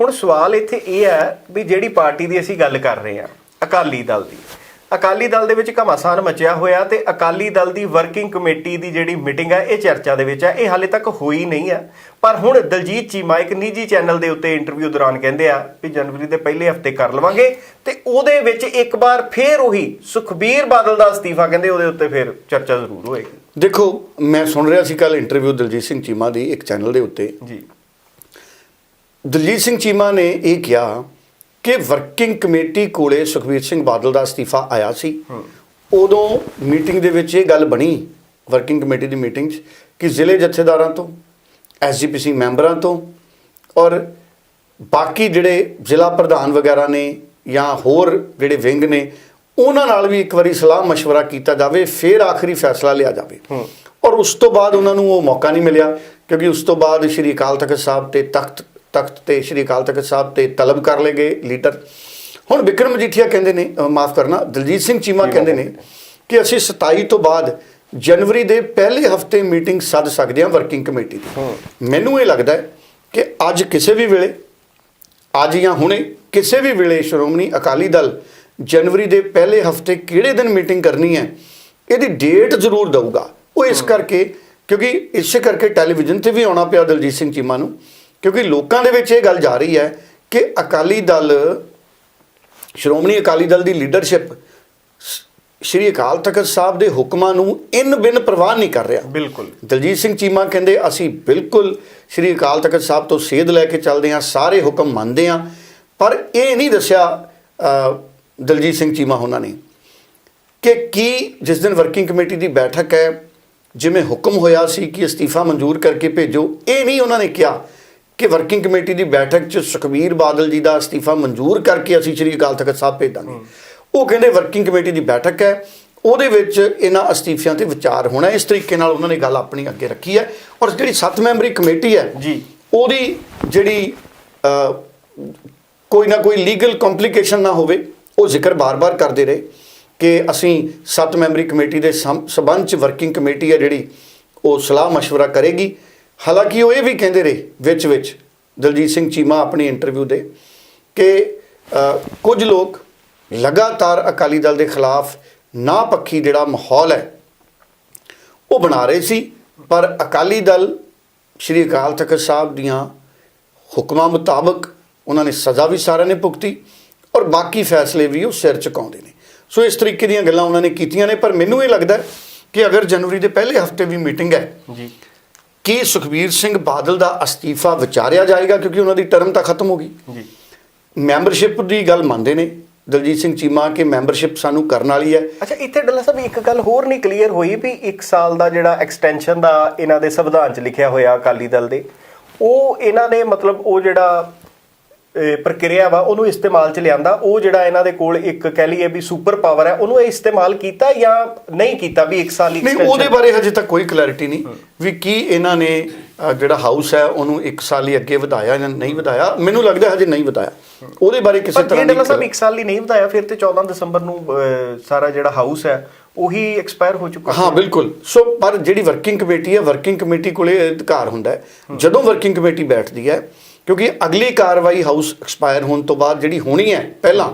Speaker 1: ਹੁਣ ਸਵਾਲ ਇੱਥੇ ਇਹ ਹੈ ਵੀ ਜਿਹੜੀ ਪਾਰਟੀ ਦੀ ਅਸੀਂ ਗੱਲ ਕਰ ਰਹੇ ਆ, ਅਕਾਲੀ ਦਲ ਦੀ ਅਕਾਲੀ ਦਲ ਦੇ ਵਿੱਚ ਘਮਾਸਾਨ ਮਚਿਆ ਹੋਇਆ ਤੇ ਅਕਾਲੀ ਦਲ ਦੀ ਵਰਕਿੰਗ ਕਮੇਟੀ ਦੀ ਜਿਹੜੀ ਮੀਟਿੰਗ ਹੈ ਇਹ ਚਰਚਾ ਦੇ ਵਿੱਚ ਹੈ ਇਹ ਹਾਲੇ ਤੱਕ ਹੋਈ ਨਹੀਂ ਹੈ ਪਰ ਹੁਣ ਦਲਜੀਤ ਚੀਮਾ ਇੱਕ ਨਿੱਜੀ ਚੈਨਲ ਦੇ ਉੱਤੇ ਇੰਟਰਵਿਊ ਦੌਰਾਨ ਕਹਿੰਦੇ ਆ ਵੀ ਜਨਵਰੀ ਦੇ ਪਹਿਲੇ ਹਫ਼ਤੇ ਕਰ ਲਵਾਂਗੇ ਤੇ ਉਹਦੇ ਵਿੱਚ ਇੱਕ ਵਾਰ ਫੇਰ ਉਹੀ ਸੁਖਬੀਰ ਬਾਦਲ ਦਾ ਅਸਤੀਫਾ ਕਹਿੰਦੇ ਉਹਦੇ ਉੱਤੇ ਫੇਰ ਚਰਚਾ ਜ਼ਰੂਰ ਹੋਏਗੀ।
Speaker 2: ਦੇਖੋ ਮੈਂ ਸੁਣ ਰਿਹਾ ਸੀ ਕੱਲ ਇੰਟਰਵਿਊ ਦਲਜੀਤ ਸਿੰਘ ਚੀਮਾ ਦੀ ਇੱਕ ਚੈਨਲ ਦੇ ਉੱਤੇ।
Speaker 1: ਜੀ।
Speaker 2: ਦਲਜੀਤ ਸਿੰਘ ਚੀਮਾ ਨੇ ਇਹ ਕਿਹਾ ਕਿ ਵਰਕਿੰਗ ਕਮੇਟੀ ਕੋਲੇ ਸੁਖਬੀਰ ਸਿੰਘ ਬਾਦਲ ਦਾ ਅਸਤੀਫਾ ਆਇਆ ਸੀ ਉਦੋਂ ਮੀਟਿੰਗ ਦੇ ਵਿੱਚ ਇਹ ਗੱਲ ਬਣੀ ਵਰਕਿੰਗ ਕਮੇਟੀ ਦੀ ਮੀਟਿੰਗ 'ਚ ਕਿ ਜ਼ਿਲ੍ਹੇ ਜਥੇਦਾਰਾਂ ਤੋਂ ਐਸਜੀਪੀਸੀ ਮੈਂਬਰਾਂ ਤੋਂ ਔਰ ਬਾਕੀ ਜਿਹੜੇ ਜ਼ਿਲ੍ਹਾ ਪ੍ਰਧਾਨ ਵਗੈਰਾ ਨੇ ਜਾਂ ਹੋਰ ਜਿਹੜੇ ਵਿੰਗ ਨੇ ਉਹਨਾਂ ਨਾਲ ਵੀ ਇੱਕ ਵਾਰੀ ਸਲਾਹ مشورہ ਕੀਤਾ ਜਾਵੇ ਫਿਰ ਆਖਰੀ ਫੈਸਲਾ ਲਿਆ ਜਾਵੇ ਔਰ ਉਸ ਤੋਂ ਬਾਅਦ ਉਹਨਾਂ ਨੂੰ ਉਹ ਮੌਕਾ ਨਹੀਂ ਮਿਲਿਆ ਕਿਉਂਕਿ ਉਸ ਤੋਂ ਬਾਅਦ ਸ਼੍ਰੀ ਅਕਾਲ ਤਖਤ ਸਾਹਿਬ ਤੇ ਤਖਤ ਤਖਤ ਤੇ ਸ਼੍ਰੀ ਅਕਾਲ ਤਖਤ ਸਾਹਿਬ ਤੇ ਤਲਬ ਕਰ ਲਏ ਗਏ ਲੀਡਰ। ਹੁਣ ਵਿਕਰਮ ਮਜੀਠੀਆ ਕਹਿੰਦੇ ਨੇ ਮਾਫ ਕਰਨਾ ਦਲਜੀਤ ਸਿੰਘ ਚੀਮਾ ਕਹਿੰਦੇ ਨੇ ਕਿ ਅਸੀਂ 27 ਤੋਂ ਬਾਅਦ ਜਨਵਰੀ ਦੇ ਪਹਿਲੇ ਹਫ਼ਤੇ ਮੀਟਿੰਗ ਸੱਦ ਸਕਦੇ ਹਾਂ ਵਰਕਿੰਗ ਕਮੇਟੀ ਦੀ। ਮੈਨੂੰ ਇਹ ਲੱਗਦਾ ਹੈ ਕਿ ਅੱਜ ਕਿਸੇ ਵੀ ਵੇਲੇ ਅੱਜ ਜਾਂ ਹੁਣੇ ਕਿਸੇ ਵੀ ਵੇਲੇ ਸ਼੍ਰੋਮਣੀ ਅਕਾਲੀ ਦਲ ਜਨਵਰੀ ਦੇ ਪਹਿਲੇ ਹਫ਼ਤੇ ਕਿਹੜੇ ਦਿਨ ਮੀਟਿੰਗ ਕਰਨੀ ਹੈ ਇਹਦੀ ਡੇਟ ਜ਼ਰੂਰ ਦਊਗਾ। ਉਹ ਇਸ ਕਰਕੇ ਕਿਉਂਕਿ ਇਸੇ ਕਰਕੇ ਟੈਲੀਵਿਜ਼ਨ ਤੇ ਵੀ ਆਉਣਾ ਪਿਆ ਦਲਜੀਤ ਸਿੰਘ ਚੀਮਾ ਨੂੰ ਕਿਉਂਕਿ ਲੋਕਾਂ ਦੇ ਵਿੱਚ ਇਹ ਗੱਲ ਜਾ ਰਹੀ ਹੈ ਕਿ ਅਕਾਲੀ ਦਲ ਸ਼੍ਰੋਮਣੀ ਅਕਾਲੀ ਦਲ ਦੀ ਲੀਡਰਸ਼ਿਪ ਸ਼੍ਰੀ ਅਕਾਲ ਤਖਤ ਸਾਹਿਬ ਦੇ ਹੁਕਮਾਂ ਨੂੰ ਇਨ ਬਿਨ ਪ੍ਰਵਾਹ ਨਹੀਂ ਕਰ ਰਿਹਾ।
Speaker 1: ਬਿਲਕੁਲ।
Speaker 2: ਦਲਜੀਤ ਸਿੰਘ ਚੀਮਾ ਕਹਿੰਦੇ ਅਸੀਂ ਬਿਲਕੁਲ ਸ਼੍ਰੀ ਅਕਾਲ ਤਖਤ ਸਾਹਿਬ ਤੋਂ ਸੇਧ ਲੈ ਕੇ ਚੱਲਦੇ ਹਾਂ ਸਾਰੇ ਹੁਕਮ ਮੰਨਦੇ ਹਾਂ। ਪਰ ਇਹ ਨਹੀਂ ਦੱਸਿਆ ਦਲਜੀਤ ਸਿੰਘ ਚੀਮਾ ਉਹਨਾਂ ਨੇ ਕਿ ਕੀ ਜਿਸ ਦਿਨ ਵਰਕਿੰਗ ਕਮੇਟੀ ਦੀ ਬੈਠਕ ਹੈ ਜਿਵੇਂ ਹੁਕਮ ਹੋਇਆ ਸੀ ਕਿ ਅਸਤੀਫਾ ਮਨਜ਼ੂਰ ਕਰਕੇ ਭੇਜੋ ਇਹ ਨਹੀਂ ਉਹਨਾਂ ਨੇ ਕਿਹਾ। ਕਿ ਵਰਕਿੰਗ ਕਮੇਟੀ ਦੀ ਬੈਠਕ 'ਚ ਸੁਖਬੀਰ ਬਾਦਲ ਜੀ ਦਾ ਅਸਤੀਫਾ ਮਨਜ਼ੂਰ ਕਰਕੇ ਅਸੀਂ ਸ਼੍ਰੀ ਅਕਾਲ ਤਖਤ ਸਾਹਿਬ ਭੇਜਾਂਗੇ ਉਹ ਕਹਿੰਦੇ ਵਰਕਿੰਗ ਕਮੇਟੀ ਦੀ ਬੈਠਕ ਹੈ ਉਹਦੇ ਵਿੱਚ ਇਹਨਾਂ ਅਸਤੀਫਿਆਂ ਤੇ ਵਿਚਾਰ ਹੋਣਾ ਇਸ ਤਰੀਕੇ ਨਾਲ ਉਹਨਾਂ ਨੇ ਗੱਲ ਆਪਣੀ ਅੱਗੇ ਰੱਖੀ ਹੈ ਔਰ ਜਿਹੜੀ 7 ਮੈਂਬਰੀ ਕਮੇਟੀ ਹੈ
Speaker 1: ਜੀ।
Speaker 2: ਉਹਦੀ ਜਿਹੜੀ ਅ, ਕੋਈ ਨਾ ਕੋਈ ਲੀਗਲ ਕੰਪਲਿਕੇਸ਼ਨ ਨਾ ਹੋਵੇ ਉਹ ਜ਼ਿਕਰ ਬਾਰ-ਬਾਰ ਕਰਦੇ ਰਹੇ ਕਿ ਅਸੀਂ 7 ਮੈਂਬਰੀ ਕਮੇਟੀ ਦੇ ਸਮ- ਸਬੰਧ ਚ ਵਰਕਿੰਗ ਕਮੇਟੀ ਹੈ ਜਿਹੜੀ ਉਹ ਸਲਾਹ مشورہ ਕਰੇਗੀ ਹਾਲਾਂਕਿ ਉਹ ਇਹ ਵੀ ਕਹਿੰਦੇ ਰਹੇ, ਵਿੱਚ ਵਿੱਚ, ਦਲਜੀਤ ਸਿੰਘ ਚੀਮਾ ਆਪਣੀ ਇੰਟਰਵਿਊ ਦੇ, ਕਿ ਕੁਝ ਲੋਕ ਲਗਾਤਾਰ ਅਕਾਲੀ ਦਲ ਦੇ ਖਿਲਾਫ ਨਾ ਪੱਖੀ ਜਿਹੜਾ ਮਾਹੌਲ ਹੈ, ਉਹ ਬਣਾ ਰਹੇ ਸੀ, ਪਰ ਅਕਾਲੀ ਦਲ ਸ਼੍ਰੀ ਅਕਾਲ ਤਖਤ ਸਾਹਿਬ ਦੀਆਂ ਹੁਕਮਾਂ ਮੁਤਾਬਕ ਉਹਨਾਂ ਨੇ ਸਜ਼ਾ ਵੀ ਸਾਰਿਆਂ ਨੇ ਭੁਗਤੀ ਔਰ ਬਾਕੀ ਫੈਸਲੇ ਵੀ ਉਹ ਸਿਰ ਚੁਕਾਉਂਦੇ ਨੇ। ਸੋ ਇਸ ਤਰੀਕੇ ਦੀਆਂ ਗੱਲਾਂ ਉਹਨਾਂ ਨੇ ਕੀਤੀਆਂ ਨੇ, ਪਰ ਮੈਨੂੰ ਇਹ ਲੱਗਦਾ ਕਿ ਅਗਰ ਜਨਵਰੀ ਦੇ ਪਹਿਲੇ ਹਫ਼ਤੇ ਵੀ ਮੀਟਿੰਗ ਹੈ,
Speaker 1: ਜੀ।
Speaker 2: ਕੀ ਸੁਖਬੀਰ ਸਿੰਘ ਬਾਦਲ ਦਾ ਅਸਤੀਫਾ ਵਿਚਾਰਿਆ ਜਾਏਗਾ? ਕਿਉਂਕਿ ਉਹਨਾਂ ਦੀ ਟਰਮ ਤਾਂ ਖਤਮ ਹੋ ਗਈ।
Speaker 1: ਜੀ।
Speaker 2: ਮੈਂਬਰਸ਼ਿਪ ਦੀ ਗੱਲ ਮੰਨਦੇ ਨੇ। ਦਲਜੀਤ ਸਿੰਘ ਚੀਮਾ ਕਿ ਮੈਂਬਰਸ਼ਿਪ ਸਾਨੂੰ ਕਰਨ ਵਾਲੀ ਹੈ।
Speaker 1: ਅੱਛਾ ਇੱਥੇ ਡੱਲਾ ਸਾਹਿਬ ਇੱਕ ਗੱਲ ਹੋਰ ਨਹੀਂ ਕਲੀਅਰ ਹੋਈ ਵੀ 1 ਸਾਲ ਦਾ ਜਿਹੜਾ ਐਕਸਟੈਂਸ਼ਨ ਦਾ ਇਹਨਾਂ ਦੇ ਸੰਵਿਧਾਨ 'ਚ ਲਿਖਿਆ ਹੋਇਆ ਅਕਾਲੀ ਦਲ ਦੇ ਉਹ ਇਹਨਾਂ ਨੇ ਮਤਲਬ ਉਹ ਜਿਹੜਾ ਪ੍ਰਕਿਰਿਆ ਵਾ ਉਹਨੂੰ ਇਸਤੇਮਾਲ 'ਚ ਲਿਆਂਦਾ। ਉਹ ਜਿਹੜਾ ਇਹਨਾਂ ਦੇ ਕੋਲ ਇੱਕ ਕਹਿ ਲਈਏ ਵੀ ਸੁਪਰ ਪਾਵਰ ਹੈ ਉਹਨੂੰ ਇਹ ਇਸਤੇਮਾਲ ਕੀਤਾ ਜਾਂ ਨਹੀਂ ਕੀਤਾ ਵੀ 1 ਸਾਲ ਹੀ
Speaker 2: ਨਹੀਂ ਉਹਦੇ ਬਾਰੇ ਹਜੇ ਤੱਕ ਕੋਈ ਕਲੈਰਿਟੀ ਨਹੀਂ ਵੀ ਕੀ ਇਹਨਾਂ ਨੇ ਜਿਹੜਾ ਹਾਊਸ ਹੈ ਉਹਨੂੰ ਇੱਕ ਸਾਲ ਹੀ ਅੱਗੇ ਵਧਾਇਆ ਜਾਂ ਨਹੀਂ ਵਧਾਇਆ। ਮੈਨੂੰ ਲੱਗਦਾ ਹਜੇ ਨਹੀਂ ਵਧਾਇਆ। ਉਹਦੇ ਬਾਰੇ ਕਿਸੇ ਤਰ੍ਹਾਂ
Speaker 1: ਡੱਲਾ ਸਾਹਿਬ 1 ਸਾਲ ਲਈ ਨਹੀਂ ਵਧਾਇਆ ਫਿਰ ਤੇ 14 ਦਸੰਬਰ ਨੂੰ ਸਾਰਾ ਜਿਹੜਾ ਹਾਊਸ ਹੈ ਉਹੀ ਐਕਸਪਾਇਰ ਹੋ ਚੁੱਕਾ
Speaker 2: ਹਾਂ ਬਿਲਕੁਲ। ਸੋ ਪਰ ਜਿਹੜੀ ਵਰਕਿੰਗ ਕਮੇਟੀ ਹੈ ਵਰਕਿੰਗ ਕਮੇਟੀ ਕੋਲੇ ਅਧਿਕਾਰ ਹੁੰਦਾ ਹੈ। ਜਦੋਂ ਵਰਕਿੰਗ ਕਮੇਟੀ ਬੈਠਦੀ ਹੈ ਕਿਉਂਕਿ ਅਗਲੀ ਕਾਰਵਾਈ ਹਾਊਸ ਐਕਸਪਾਇਰ ਹੋਣ ਤੋਂ ਬਾਅਦ ਜਿਹੜੀ ਹੋਣੀ ਹੈ ਪਹਿਲਾਂ,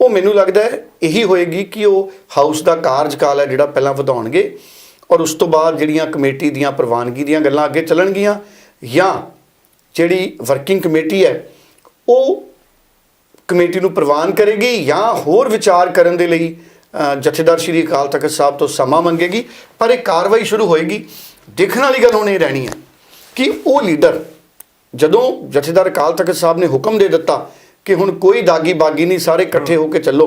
Speaker 2: ਉਹ ਮੈਨੂੰ ਲੱਗਦਾ ਹੈ ਇਹੀ ਹੋਏਗੀ ਕਿ ਉਹ ਹਾਊਸ ਦਾ ਕਾਰਜਕਾਲ ਹੈ ਜਿਹੜਾ ਪਹਿਲਾਂ ਵਧਾਉਣਗੇ ਔਰ ਉਸ ਤੋਂ ਬਾਅਦ ਜਿਹੜੀਆਂ ਕਮੇਟੀ ਦੀਆਂ ਪ੍ਰਵਾਨਗੀ ਦੀਆਂ ਗੱਲਾਂ ਅੱਗੇ ਚੱਲਣਗੀਆਂ ਜਾਂ ਜਿਹੜੀ ਵਰਕਿੰਗ ਕਮੇਟੀ ਹੈ, ਉਹ ਕਮੇਟੀ ਨੂੰ ਪ੍ਰਵਾਨ ਕਰੇਗੀ ਜਾਂ ਹੋਰ ਵਿਚਾਰ ਕਰਨ ਦੇ ਲਈ ਜਥੇਦਾਰ ਸ਼੍ਰੀ ਅਕਾਲ ਤਖਤ ਸਾਹਿਬ ਤੋਂ ਸਮਾਂ ਮੰਗੇਗੀ। ਪਰ ਇਹ ਕਾਰਵਾਈ ਸ਼ੁਰੂ ਹੋਏਗੀ। ਦੇਖਣ ਵਾਲੀ ਗੱਲ ਹੁਣ ਇਹ ਰਹਿਣੀ ਹੈ ਕਿ ਉਹ ਲੀਡਰ ਜਦੋਂ ਜਥੇਦਾਰ ਅਕਾਲ ਤਖਤ ਸਾਹਿਬ ਨੇ ਹੁਕਮ ਦੇ ਦਿੱਤਾ ਕਿ ਹੁਣ ਕੋਈ ਦਾਗੀ ਬਾਗੀ ਨਹੀਂ ਸਾਰੇ ਇਕੱਠੇ ਹੋ ਕੇ ਚੱਲੋ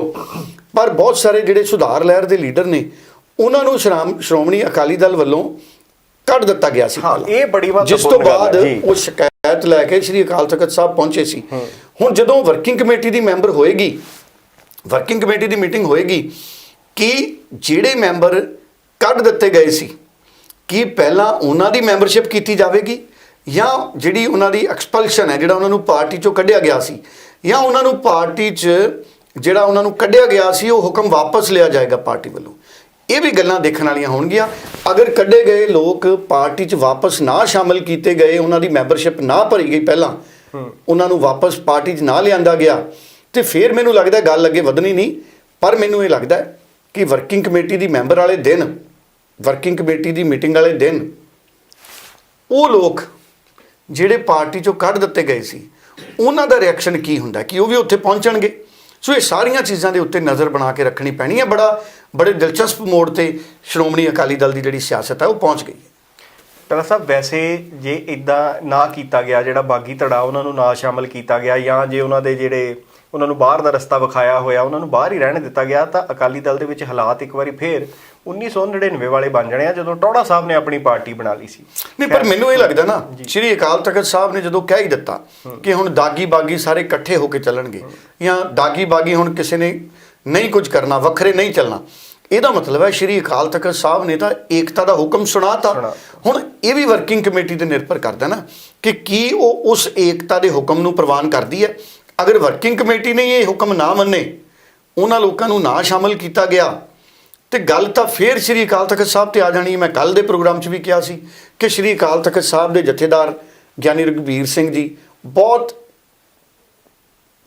Speaker 2: ਪਰ ਬਹੁਤ ਸਾਰੇ ਜਿਹੜੇ ਸੁਧਾਰ ਲਹਿਰ ਦੇ ਲੀਡਰ ਨੇ ਉਹਨਾਂ ਨੂੰ ਸ਼੍ਰਾਮ- ਸ਼੍ਰੋਮਣੀ ਅਕਾਲੀ ਦਲ ਵੱਲੋਂ ਕੱਢ ਦਿੱਤਾ ਗਿਆ ਸੀ
Speaker 1: ਹਾਂ। ਇਹ ਬੜੀ
Speaker 2: ਜਿਸ ਤੋਂ ਬਾਅਦ। ਉਹ ਸ਼ਿਕਾਇਤ ਲੈ ਕੇ ਸ਼੍ਰੀ ਅਕਾਲ ਤਖਤ ਸਾਹਿਬ ਪਹੁੰਚੇ ਸੀ ਹੁਣ ਜਦੋਂ ਵਰਕਿੰਗ ਕਮੇਟੀ ਦੀ ਮੈਂਬਰ ਹੋਏਗੀ ਵਰਕਿੰਗ ਕਮੇਟੀ ਦੀ ਮੀਟਿੰਗ ਹੋਏਗੀ ਕਿ ਜਿਹੜੇ ਮੈਂਬਰ ਕੱਢ ਦਿੱਤੇ ਗਏ ਸੀ ਕੀ ਪਹਿਲਾਂ ਉਹਨਾਂ ਦੀ ਮੈਂਬਰਸ਼ਿਪ ਕੀਤੀ ਜਾਵੇਗੀ ਜਾਂ ਜਿਹੜੀ ਉਹਨਾਂ ਦੀ ਐਕਸਪਲਸ਼ਨ ਹੈ, ਜਿਹੜਾ ਉਹਨਾਂ ਨੂੰ ਪਾਰਟੀ ਚੋਂ ਕੱਢਿਆ ਗਿਆ ਸੀ, ਜਾਂ ਉਹਨਾਂ ਨੂੰ ਪਾਰਟੀ 'ਚ ਜਿਹੜਾ ਉਹਨਾਂ ਨੂੰ ਕੱਢਿਆ ਗਿਆ ਸੀ, ਉਹ ਹੁਕਮ ਵਾਪਸ ਲਿਆ ਜਾਏਗਾ ਪਾਰਟੀ ਵੱਲੋਂ। ਇਹ ਵੀ ਗੱਲਾਂ ਦੇਖਣ ਵਾਲੀਆਂ ਹੋਣਗੀਆਂ। ਅਗਰ ਕੱਢੇ ਗਏ ਲੋਕ ਪਾਰਟੀ 'ਚ ਵਾਪਸ ਨਾ ਸ਼ਾਮਲ ਕੀਤੇ ਗਏ, ਉਹਨਾਂ ਦੀ ਮੈਂਬਰਸ਼ਿਪ ਨਾ ਭਰੀ ਗਈ ਪਹਿਲਾਂ, ਉਹਨਾਂ ਨੂੰ ਵਾਪਸ ਪਾਰਟੀ 'ਚ ਨਾ ਲਿਆਂਦਾ ਗਿਆ, ਤੇ ਫਿਰ ਮੈਨੂੰ ਲੱਗਦਾ ਗੱਲ ਅੱਗੇ ਵਧਣੀ ਨਹੀਂ, ਪਰ ਮੈਨੂੰ ਇਹ ਲੱਗਦਾ ਕਿ ਵਰਕਿੰਗ ਕਮੇਟੀ ਦੀ ਮੈਂਬਰ ਵਾਲੇ ਦਿਨ ਵਰਕਿੰਗ ਕਮੇਟੀ ਦੀ ਮੀਟਿੰਗ ਵਾਲੇ ਦਿਨ, ਉਹ ਲੋਕ ਜਿਹੜੇ ਪਾਰਟੀ ਚੋਂ ਕੱਢ ਦਿੱਤੇ ਗਏ ਸੀ, ਉਹਨਾਂ ਦਾ ਰਿਐਕਸ਼ਨ ਕੀ ਹੁੰਦਾ? ਕਿ ਉਹ ਵੀ ਉੱਥੇ ਪਹੁੰਚਣਗੇ? ਸੋ ਇਹ ਸਾਰੀਆਂ ਚੀਜ਼ਾਂ ਦੇ ਉੱਤੇ ਨਜ਼ਰ ਬਣਾ ਕੇ ਰੱਖਣੀ ਪੈਣੀ ਹੈ ਬੜਾ, ਬੜੇ ਦਿਲਚਸਪ ਮੋੜ ਤੇ ਸ਼੍ਰੋਮਣੀ ਅਕਾਲੀ ਦਲ ਦੀ ਜਿਹੜੀ ਸਿਆਸਤ ਹੈ ਉਹ ਪਹੁੰਚ ਗਈ ਹੈ।
Speaker 1: ਪਹਿਲਾਂ ਸਾਹਿਬ ਵੈਸੇ ਜੇ ਇਦਾਂ ਨਾ ਕੀਤਾ ਗਿਆ, ਜਿਹੜਾ ਬਾਗੀ ਧੜਾ, ਉਹਨਾਂ ਨੂੰ ਨਾ ਸ਼ਾਮਲ ਕੀਤਾ ਗਿਆ, ਜਾਂ ਜੇ ਉਹਨਾਂ ਦੇ ਜਿਹੜੇ ਉਹਨਾਂ ਨੂੰ ਬਾਹਰ ਦਾ ਰਸਤਾ ਵਿਖਾਇਆ ਹੋਇਆ ਉਹਨਾਂ ਨੂੰ ਬਾਹਰ ਹੀ ਰਹਿਣ ਦਿੱਤਾ ਗਿਆ ਤਾਂ ਅਕਾਲੀ ਦਲ ਦੇ ਵਿੱਚ ਹਾਲਾਤ ਇੱਕ ਵਾਰੀ ਫੇਰ 1999 ਵਾਲੇ ਬਣ ਜਾਣੇ ਆ ਜਦੋਂ ਟੌੜਾ ਸਾਹਿਬ ਨੇ ਆਪਣੀ ਪਾਰਟੀ ਬਣਾ ਲਈ ਸੀ।
Speaker 2: ਨਹੀਂ ਪਰ ਮੈਨੂੰ ਇਹ ਲੱਗਦਾ ਨਾ ਸ਼੍ਰੀ ਅਕਾਲ ਤਖਤ ਸਾਹਿਬ ਨੇ ਜਦੋਂ ਕਹਿ ਹੀ ਦਿੱਤਾ ਕਿ ਹੁਣ ਦਾਗੀ ਬਾਗੀ ਸਾਰੇ ਇਕੱਠੇ ਹੋ ਕੇ ਚੱਲਣਗੇ ਜਾਂ ਦਾਗੀ ਬਾਗੀ ਹੁਣ ਕਿਸੇ ਨੇ ਨਹੀਂ ਕੁਝ ਕਰਨਾ ਵੱਖਰੇ ਨਹੀਂ ਚੱਲਣਾ ਇਹਦਾ ਮਤਲਬ ਹੈ ਸ਼੍ਰੀ ਅਕਾਲ ਤਖਤ ਸਾਹਿਬ ਨੇ ਤਾਂ ਏਕਤਾ ਦਾ ਹੁਕਮ ਸੁਣਾਤਾ।
Speaker 1: ਸੁਣਾ।
Speaker 2: ਹੁਣ ਇਹ ਵੀ ਵਰਕਿੰਗ ਕਮੇਟੀ ਤੇ ਨਿਰਭਰ ਕਰਦਾ ਨਾ ਕਿ ਕੀ ਉਹ ਉਸ ਏਕਤਾ ਦੇ ਹੁਕਮ ਨੂੰ ਪ੍ਰਵਾਨ ਕਰਦੀ ਹੈ ਅਗਰ ਵਰਕਿੰਗ ਕਮੇਟੀ ਨੇ ਇਹ ਹੁਕਮ ਨਾ ਮੰਨੇ, ਉਹਨਾਂ ਲੋਕਾਂ ਨੂੰ ਨਾ ਸ਼ਾਮਲ ਕੀਤਾ ਗਿਆ, ਤੇ ਗੱਲ ਤਾਂ ਫੇਰ ਸ਼੍ਰੀ ਅਕਾਲ ਤਖਤ ਸਾਹਿਬ ਤੇ ਆ ਜਾਣੀ ਮੈਂ ਕੱਲ ਦੇ ਪ੍ਰੋਗਰਾਮ 'ਚ ਵੀ ਕਿਹਾ ਸੀ ਕਿ ਸ਼੍ਰੀ ਅਕਾਲ ਤਖਤ ਸਾਹਿਬ ਦੇ ਜਥੇਦਾਰ ਗਿਆਨੀ ਰਘਬੀਰ ਸਿੰਘ ਜੀ ਬਹੁਤ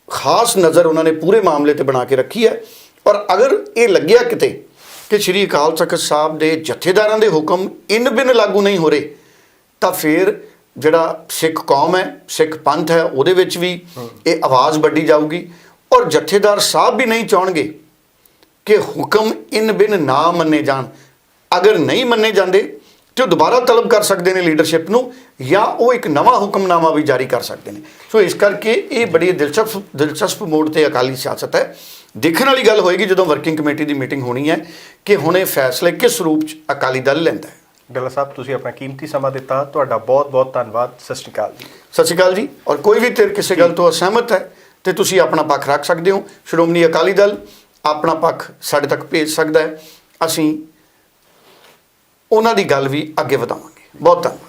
Speaker 2: ਖਾਸ ਨਜ਼ਰ ਉਹਨਾਂ ਨੇ ਪੂਰੇ ਮਾਮਲੇ ਤੇ ਬਣਾ ਕੇ ਰੱਖੀ ਹੈ। ਔਰ ਅਗਰ ਇਹ ਲੱਗਿਆ ਕਿਤੇ ਕਿ ਸ਼੍ਰੀ ਅਕਾਲ ਤਖਤ ਸਾਹਿਬ ਦੇ ਜਥੇਦਾਰਾਂ ਦੇ ਹੁਕਮ ਇਨ ਬਿਨ ਲਾਗੂ ਨਹੀਂ ਹੋ ਰਹੇ, ਤਾਂ ਫਿਰ ਜਿਹੜਾ ਸਿੱਖ ਕੌਮ ਹੈ, ਸਿੱਖ ਪੰਥ ਹੈ, ਉਹਦੇ ਵਿੱਚ ਵੀ ਇਹ ਆਵਾਜ਼ ਵੱਡੀ ਜਾਊਗੀ। ਔਰ ਜਥੇਦਾਰ ਸਾਹਿਬ ਵੀ ਨਹੀਂ ਚਾਹਣਗੇ ਕਿ ਹੁਕਮ ਇਨ ਬਿਨ ਨਾ ਮੰਨੇ ਜਾਣ। ਅਗਰ ਨਹੀਂ ਮੰਨੇ ਜਾਂਦੇ, ਤੇ ਉਹ ਦੁਬਾਰਾ ਤਲਬ ਕਰ ਸਕਦੇ ਨੇ ਲੀਡਰਸ਼ਿਪ ਨੂੰ, ਜਾਂ ਉਹ ਇੱਕ ਨਵਾਂ ਹੁਕਮਨਾਮਾ ਵੀ ਜਾਰੀ ਕਰ ਸਕਦੇ ਨੇ। ਸੋ ਇਸ ਕਰਕੇ ਇਹ ਬੜੀ ਦਿਲਚਸਪ ਦਿਲਚਸਪ ਮੋੜ ਤੇ ਅਕਾਲੀ ਸਿਆਸਤ ਹੈ। ਦੇਖਣ ਵਾਲੀ ਗੱਲ ਹੋਏਗੀ ਜਦੋਂ ਵਰਕਿੰਗ ਕਮੇਟੀ ਦੀ ਮੀਟਿੰਗ ਹੋਣੀ ਹੈ, ਕਿ ਹੁਣ ਇਹ ਫੈਸਲੇ ਕਿਸ ਰੂਪ ਚ ਅਕਾਲੀ ਦਲ ਲੈਂਦਾ ਹੈ।
Speaker 1: ਡੱਲਾ ਸਾਹਿਬ ਤੁਸੀਂ ਆਪਣਾ ਕੀਮਤੀ ਸਮਾਂ ਦਿੱਤਾ। ਤੁਹਾਡਾ ਬਹੁਤ ਬਹੁਤ ਧੰਨਵਾਦ। ਸਤਿ ਸ਼੍ਰੀ ਅਕਾਲ ਜੀ।
Speaker 2: ਸਤਿ ਸ਼੍ਰੀ ਅਕਾਲ ਜੀ। ਔਰ ਕੋਈ ਵੀ ਧਿਰ ਕਿਸੇ ਗੱਲ ਤੋਂ ਅਸਹਿਮਤ ਹੈ ਤੇ ਤੁਸੀਂ ਆਪਣਾ ਪੱਖ ਰੱਖ ਸਕਦੇ ਹੋ। ਸ਼੍ਰੋਮਣੀ ਅਕਾਲੀ ਦਲ ਆਪਣਾ ਪੱਖ ਸਾਡੇ ਤੱਕ ਭੇਜ ਸਕਦਾ ਹੈ। ਅਸੀਂ ਉਹਨਾਂ ਦੀ ਗੱਲ ਵੀ ਅੱਗੇ ਵਧਾਵਾਂਗੇ। ਬਹੁਤ ਧੰਨਵਾਦ।